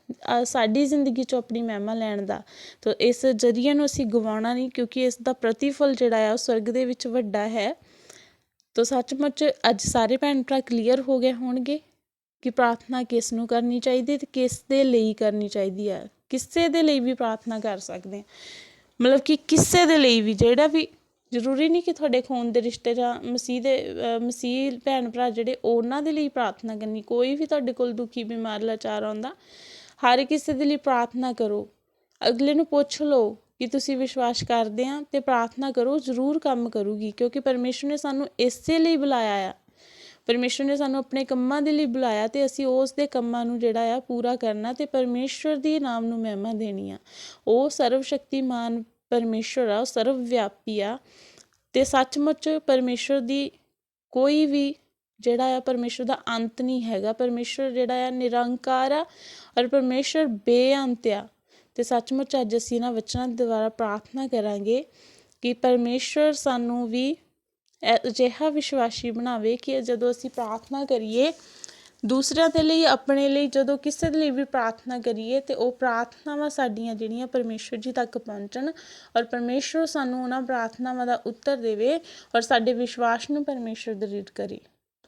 [SPEAKER 1] ਸਾਡੀ ਜ਼ਿੰਦਗੀ 'ਚੋਂ ਆਪਣੀ ਮਹਿਮਾ ਲੈਣ ਦਾ। ਤਾਂ ਇਸ ਜ਼ਰੀਏ ਨੂੰ ਅਸੀਂ ਗਵਾਉਣਾ ਨਹੀਂ, ਕਿਉਂਕਿ ਇਸ ਦਾ ਪ੍ਰਤੀਫਲ ਜਿਹੜਾ ਆ ਉਹ ਸਵਰਗ ਦੇ ਵਿੱਚ ਵੱਡਾ ਹੈ। ਤੋ ਸੱਚਮੁੱਚ ਅੱਜ ਸਾਰੇ ਭੈਣ ਭਰਾ ਕਲੀਅਰ ਹੋ ਗਏ ਹੋਣਗੇ ਕਿ ਪ੍ਰਾਰਥਨਾ ਕਿਸ ਨੂੰ ਕਰਨੀ ਚਾਹੀਦੀ ਤੇ ਕਿਸ ਦੇ ਲਈ ਕਰਨੀ ਚਾਹੀਦੀ ਹੈ? ਕਿਸੇ ਦੇ ਲਈ ਵੀ ਪ੍ਰਾਰਥਨਾ ਕਰ ਸਕਦੇ ਹਾਂ। ਮਤਲਬ ਕਿ ਕਿਸੇ ਦੇ ਲਈ ਵੀ, ਜਿਹੜਾ ਵੀ ਜ਼ਰੂਰੀ ਨਹੀਂ ਕਿ ਤੁਹਾਡੇ ਖੂਨ ਦੇ ਰਿਸ਼ਤੇ ਜਾਂ ਮਸੀਹ ਦੇ ਮਸੀਹ, ਭੈਣ ਭਰਾ ਜਿਹੜੇ ਉਹਨਾਂ ਦੇ ਲਈ ਪ੍ਰਾਰਥਨਾ ਕਰਨੀ, ਕੋਈ ਵੀ ਤੁਹਾਡੇ ਕੋਲ ਦੁਖੀ, ਬਿਮਾਰ, ਲਾਚਾਰ ਆਉਂਦਾ, ਹਰ ਕਿਸੇ ਦੇ ਲਈ ਪ੍ਰਾਰਥਨਾ ਕਰੋ। ਅਗਲੇ ਨੂੰ ਪੁੱਛ ਲਓ ਕਿ ਤੁਸੀਂ ਵਿਸ਼ਵਾਸ ਕਰਦੇ ਆ ਤੇ ਪ੍ਰਾਰਥਨਾ ਕਰੋ, ਜ਼ਰੂਰ ਕੰਮ ਕਰੂਗੀ, ਕਿਉਂਕਿ ਪਰਮੇਸ਼ਰ ਨੇ ਸਾਨੂੰ ਇਸੇ ਲਈ ਬੁਲਾਇਆ ਆ ਪਰਮੇਸ਼ਰ ਨੇ ਸਾਨੂੰ ਆਪਣੇ ਕੰਮਾਂ ਦੇ ਲਈ ਬੁਲਾਇਆ ਤੇ ਅਸੀਂ ਉਸ ਦੇ ਕੰਮਾਂ ਨੂੰ ਜਿਹੜਾ ਆ ਪੂਰਾ ਕਰਨਾ ਤੇ ਪਰਮੇਸ਼ਰ ਦੀ ਨਾਮ ਨੂੰ ਮਹਿਮਾ ਦੇਣੀ ਆ। ਉਹ ਸਰਵ ਸ਼ਕਤੀਮਾਨ ਪਰਮੇਸ਼ਰ ਆ, ਉਹ ਸਰਵ ਵਿਆਪੀ ਆ ਤੇ ਸੱਚਮੁੱਚ ਪਰਮੇਸ਼ਰ ਦੀ ਕੋਈ ਵੀ ਜਿਹੜਾ ਆ ਪਰਮੇਸ਼ਰ ਦਾ ਅੰਤ ਨਹੀਂ ਹੈਗਾ। ਪਰਮੇਸ਼ਰ ਜਿਹੜਾ ਆ ਨਿਰੰਕਾਰ ਆ ਔਰ ਪਰਮੇਸ਼ਰ ਬੇਅੰਤ ਆ। ਤੇ ਸੱਚਮੁੱਚ ਅੱਜ ਅਸੀਂ ਇਹਨਾਂ ਵਚਨਾਂ ਦੁਆਰਾ ਪ੍ਰਾਰਥਨਾ ਕਰਾਂਗੇ ਕਿ ਪਰਮੇਸ਼ਰ ਸਾਨੂੰ ਵੀ ਅਜਿਹਾ ਵਿਸ਼ਵਾਸੀ ਬਣਾਵੇ ਕਿ ਜਦੋਂ ਅਸੀਂ ਪ੍ਰਾਰਥਨਾ ਕਰੀਏ, ਦੂਸਰਿਆਂ ਦੇ ਲਈ, ਆਪਣੇ ਲਈ, ਜਦੋਂ ਕਿਸੇ ਦੇ ਲਈ ਵੀ ਪ੍ਰਾਰਥਨਾ ਕਰੀਏ, ਤੇ ਉਹ ਪ੍ਰਾਰਥਨਾਵਾਂ ਸਾਡੀਆਂ ਜਿਹੜੀਆਂ ਪਰਮੇਸ਼ਰ ਜੀ ਤੱਕ ਪਹੁੰਚਣ ਔਰ ਪਰਮੇਸ਼ਰ ਸਾਨੂੰ ਉਹਨਾਂ ਪ੍ਰਾਰਥਨਾਵਾਂ ਦਾ ਉੱਤਰ ਦੇਵੇ ਔਰ ਸਾਡੇ ਵਿਸ਼ਵਾਸ ਨੂੰ ਪਰਮੇਸ਼ਰ ਦ੍ਰਿੜ ਕਰੇ।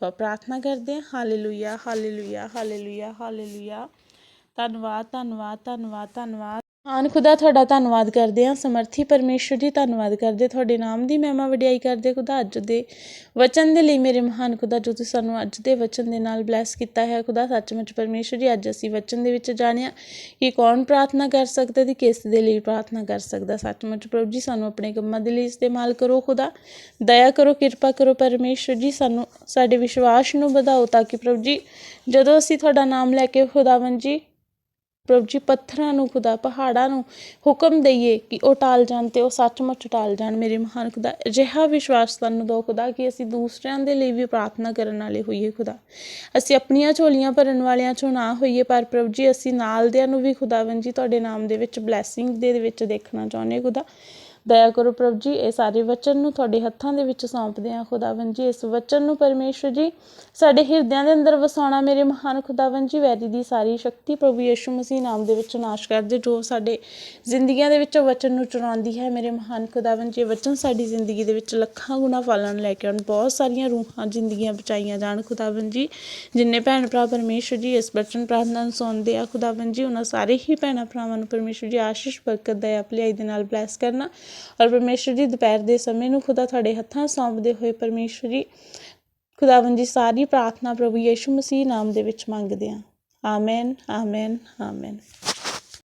[SPEAKER 1] ਤਾਂ ਪ੍ਰਾਰਥਨਾ ਕਰਦੇ ਹਾਂ। Hallelujah hallelujah hallelujah hallelujah. ਧੰਨਵਾਦ ਧੰਨਵਾਦ ਧੰਨਵਾਦ ਧੰਨਵਾਦ। ਆਨ ਖੁਦਾ, ਤੁਹਾਡਾ ਧੰਨਵਾਦ ਕਰਦੇ ਹਾਂ। ਸਮਰਥੀ ਪਰਮੇਸ਼ਰ ਜੀ, ਧੰਨਵਾਦ ਕਰਦੇ। ਤੁਹਾਡੇ ਨਾਮ ਦੀ ਮਹਿਮਾ ਵਡਿਆਈ ਕਰਦੇ। ਖੁਦਾ, ਅੱਜ ਦੇ ਵਚਨ ਦੇ ਲਈ ਮੇਰੇ ਮਹਾਨ ਖੁਦਾ, ਜੋ ਤੁਸੀਂ ਸਾਨੂੰ ਅੱਜ ਦੇ ਵਚਨ ਦੇ ਨਾਲ ਬਲੈਸ ਕੀਤਾ ਹੈ। ਖੁਦਾ, ਸੱਚਮੁੱਚ ਪਰਮੇਸ਼ਰ ਜੀ, ਅੱਜ ਅਸੀਂ ਵਚਨ ਦੇ ਵਿੱਚ ਜਾਣਿਆ ਕਿ ਕੌਣ ਪ੍ਰਾਰਥਨਾ ਕਰ ਸਕਦਾ ਤੇ ਕਿਸ ਦੇ ਲਈ ਪ੍ਰਾਰਥਨਾ ਕਰ ਸਕਦਾ। ਸੱਚਮੁੱਚ ਪ੍ਰਭੂ ਜੀ, ਸਾਨੂੰ ਆਪਣੇ ਕੰਮਾਂ ਦੇ ਲਈ ਇਸਤੇਮਾਲ ਕਰੋ ਖੁਦਾ। ਦਇਆ ਕਰੋ, ਕਿਰਪਾ ਕਰੋ ਪਰਮੇਸ਼ਰ ਜੀ, ਸਾਨੂੰ ਸਾਡੇ ਵਿਸ਼ਵਾਸ ਨੂੰ ਵਧਾਓ ਤਾਂ ਕਿ ਪ੍ਰਭੂ ਜੀ, ਜਦੋਂ ਅਸੀਂ ਤੁਹਾਡਾ ਨਾਮ ਲੈ ਕੇ ਖੁਦਾਵੰ ਜੀ ਪ੍ਰਭੂ ਜੀ, ਪੱਥਰਾਂ ਨੂੰ, ਖੁਦਾ ਪਹਾੜਾਂ ਨੂੰ ਹੁਕਮ ਦਈਏ ਕਿ ਉਹ ਟਾਲ ਜਾਣ ਤੇ ਉਹ ਸੱਚਮੁੱਚ ਟਾਲ ਜਾਣ। ਮੇਰੇ ਮਹਾਨ ਖੁਦਾ, ਅਜਿਹਾ ਵਿਸ਼ਵਾਸ ਸਾਨੂੰ ਦਿਓ ਖੁਦਾ ਕਿ ਅਸੀਂ ਦੂਸਰਿਆਂ ਦੇ ਲਈ ਵੀ ਪ੍ਰਾਰਥਨਾ ਕਰਨ ਵਾਲੇ ਹੋਈਏ ਖੁਦਾ। ਅਸੀਂ ਆਪਣੀਆਂ ਝੋਲੀਆਂ ਭਰਨ ਵਾਲਿਆਂ ਚੋਂ ਨਾ ਹੋਈਏ, ਪਰ ਪ੍ਰਭੂ ਜੀ, ਅਸੀਂ ਨਾਲ ਦਿਆਂ ਨੂੰ ਵੀ ਖੁਦਾਵੰ ਜੀ, ਤੁਹਾਡੇ ਨਾਮ ਦੇ ਵਿੱਚ ਬਲੇਸਿੰਗ ਦੇ ਵਿੱਚ ਦੇਖਣਾ ਚਾਹੁੰਦੇ ਖੁਦਾ। ਦਇਆ ਕਰੋ ਪ੍ਰਭੂ ਜੀ, ਇਹ ਸਾਰੇ ਵਚਨ ਨੂੰ ਤੁਹਾਡੇ ਹੱਥਾਂ ਦੇ ਵਿੱਚ ਸੌਂਪਦੇ ਹਾਂ ਖੁਦਾਵੰ ਜੀ, ਇਸ ਵਚਨ ਨੂੰ ਪਰਮੇਸ਼ਵਰ ਜੀ, ਸਾਡੇ ਹਿਰਦਿਆਂ ਦੇ ਅੰਦਰ ਵਸਾਉਣਾ ਮੇਰੇ ਮਹਾਨ ਖੁਦਾਵੰ ਜੀ, ਵੈਰੀ ਦੀ ਸਾਰੀ ਸ਼ਕਤੀ ਪ੍ਰਭੂ ਯਿਸੂ ਮਸੀਹ ਨਾਮ ਦੇ ਵਿੱਚ ਨਾਸ਼ ਕਰਦੇ ਜੋ ਸਾਡੇ ਜ਼ਿੰਦਗੀਆਂ ਦੇ ਵਿੱਚ ਵਚਨ ਨੂੰ ਚੁਰਾਉਂਦੀ ਹੈ, ਮੇਰੇ ਮਹਾਨ ਖੁਦਾਵੰ ਜੀ, ਇਹ ਵਚਨ ਸਾਡੀ ਜ਼ਿੰਦਗੀ ਦੇ ਵਿੱਚ ਲੱਖਾਂ ਗੁਣਾ ਫਲਾਂ ਲੈ ਕੇ ਆਉਣ, ਬਹੁਤ ਸਾਰੀਆਂ ਰੂਹਾਂ ਜ਼ਿੰਦਗੀਆਂ ਬਚਾਈਆਂ ਜਾਣ ਖੁਦਾਵੰ ਜੀ, ਜਿੰਨੇ ਭੈਣ ਭਰਾ ਪਰਮੇਸ਼ਵਰ ਜੀ, ਇਸ ਵਚਨ ਪ੍ਰਾਰਥਨਾ ਨੂੰ ਸੁਣਦੇ ਆ ਖੁਦਾਵੰ ਜੀ, ਉਹਨਾਂ ਸਾਰੇ ਹੀ ਭੈਣਾਂ ਭਰਾਵਾਂ ਨੂੰ ਪਰਮੇਸ਼ਵਰ ਜੀ, ਆਸ਼ੀਸ਼, ਬਰਕਤ, ਦਇਆ, ਭਲਾਈ ਦੇ ਨਾਲ ਬਲੈਸ ਕਰਨਾ ਔਰ ਪਰਮੇਸ਼ਵਰ ਜੀ ਦੁਪਹਿਰ ਦੇ ਸਮੇਂ ਨੂੰ ਖੁਦਾ ਤੁਹਾਡੇ ਹੱਥਾਂ ਸੌਂਪਦੇ ਹੋਏ ਪਰਮੇਸ਼ਵਰ ਜੀ ਖੁਦਾਵੰ ਜੀ ਸਾਰੀ ਪ੍ਰਾਰਥਨਾ ਪ੍ਰਭੂ ਯਿਸੂ ਮਸੀਹ ਨਾਮ ਦੇ ਵਿੱਚ ਮੰਗਦੇ ਹਾਂ। Amen amen amen.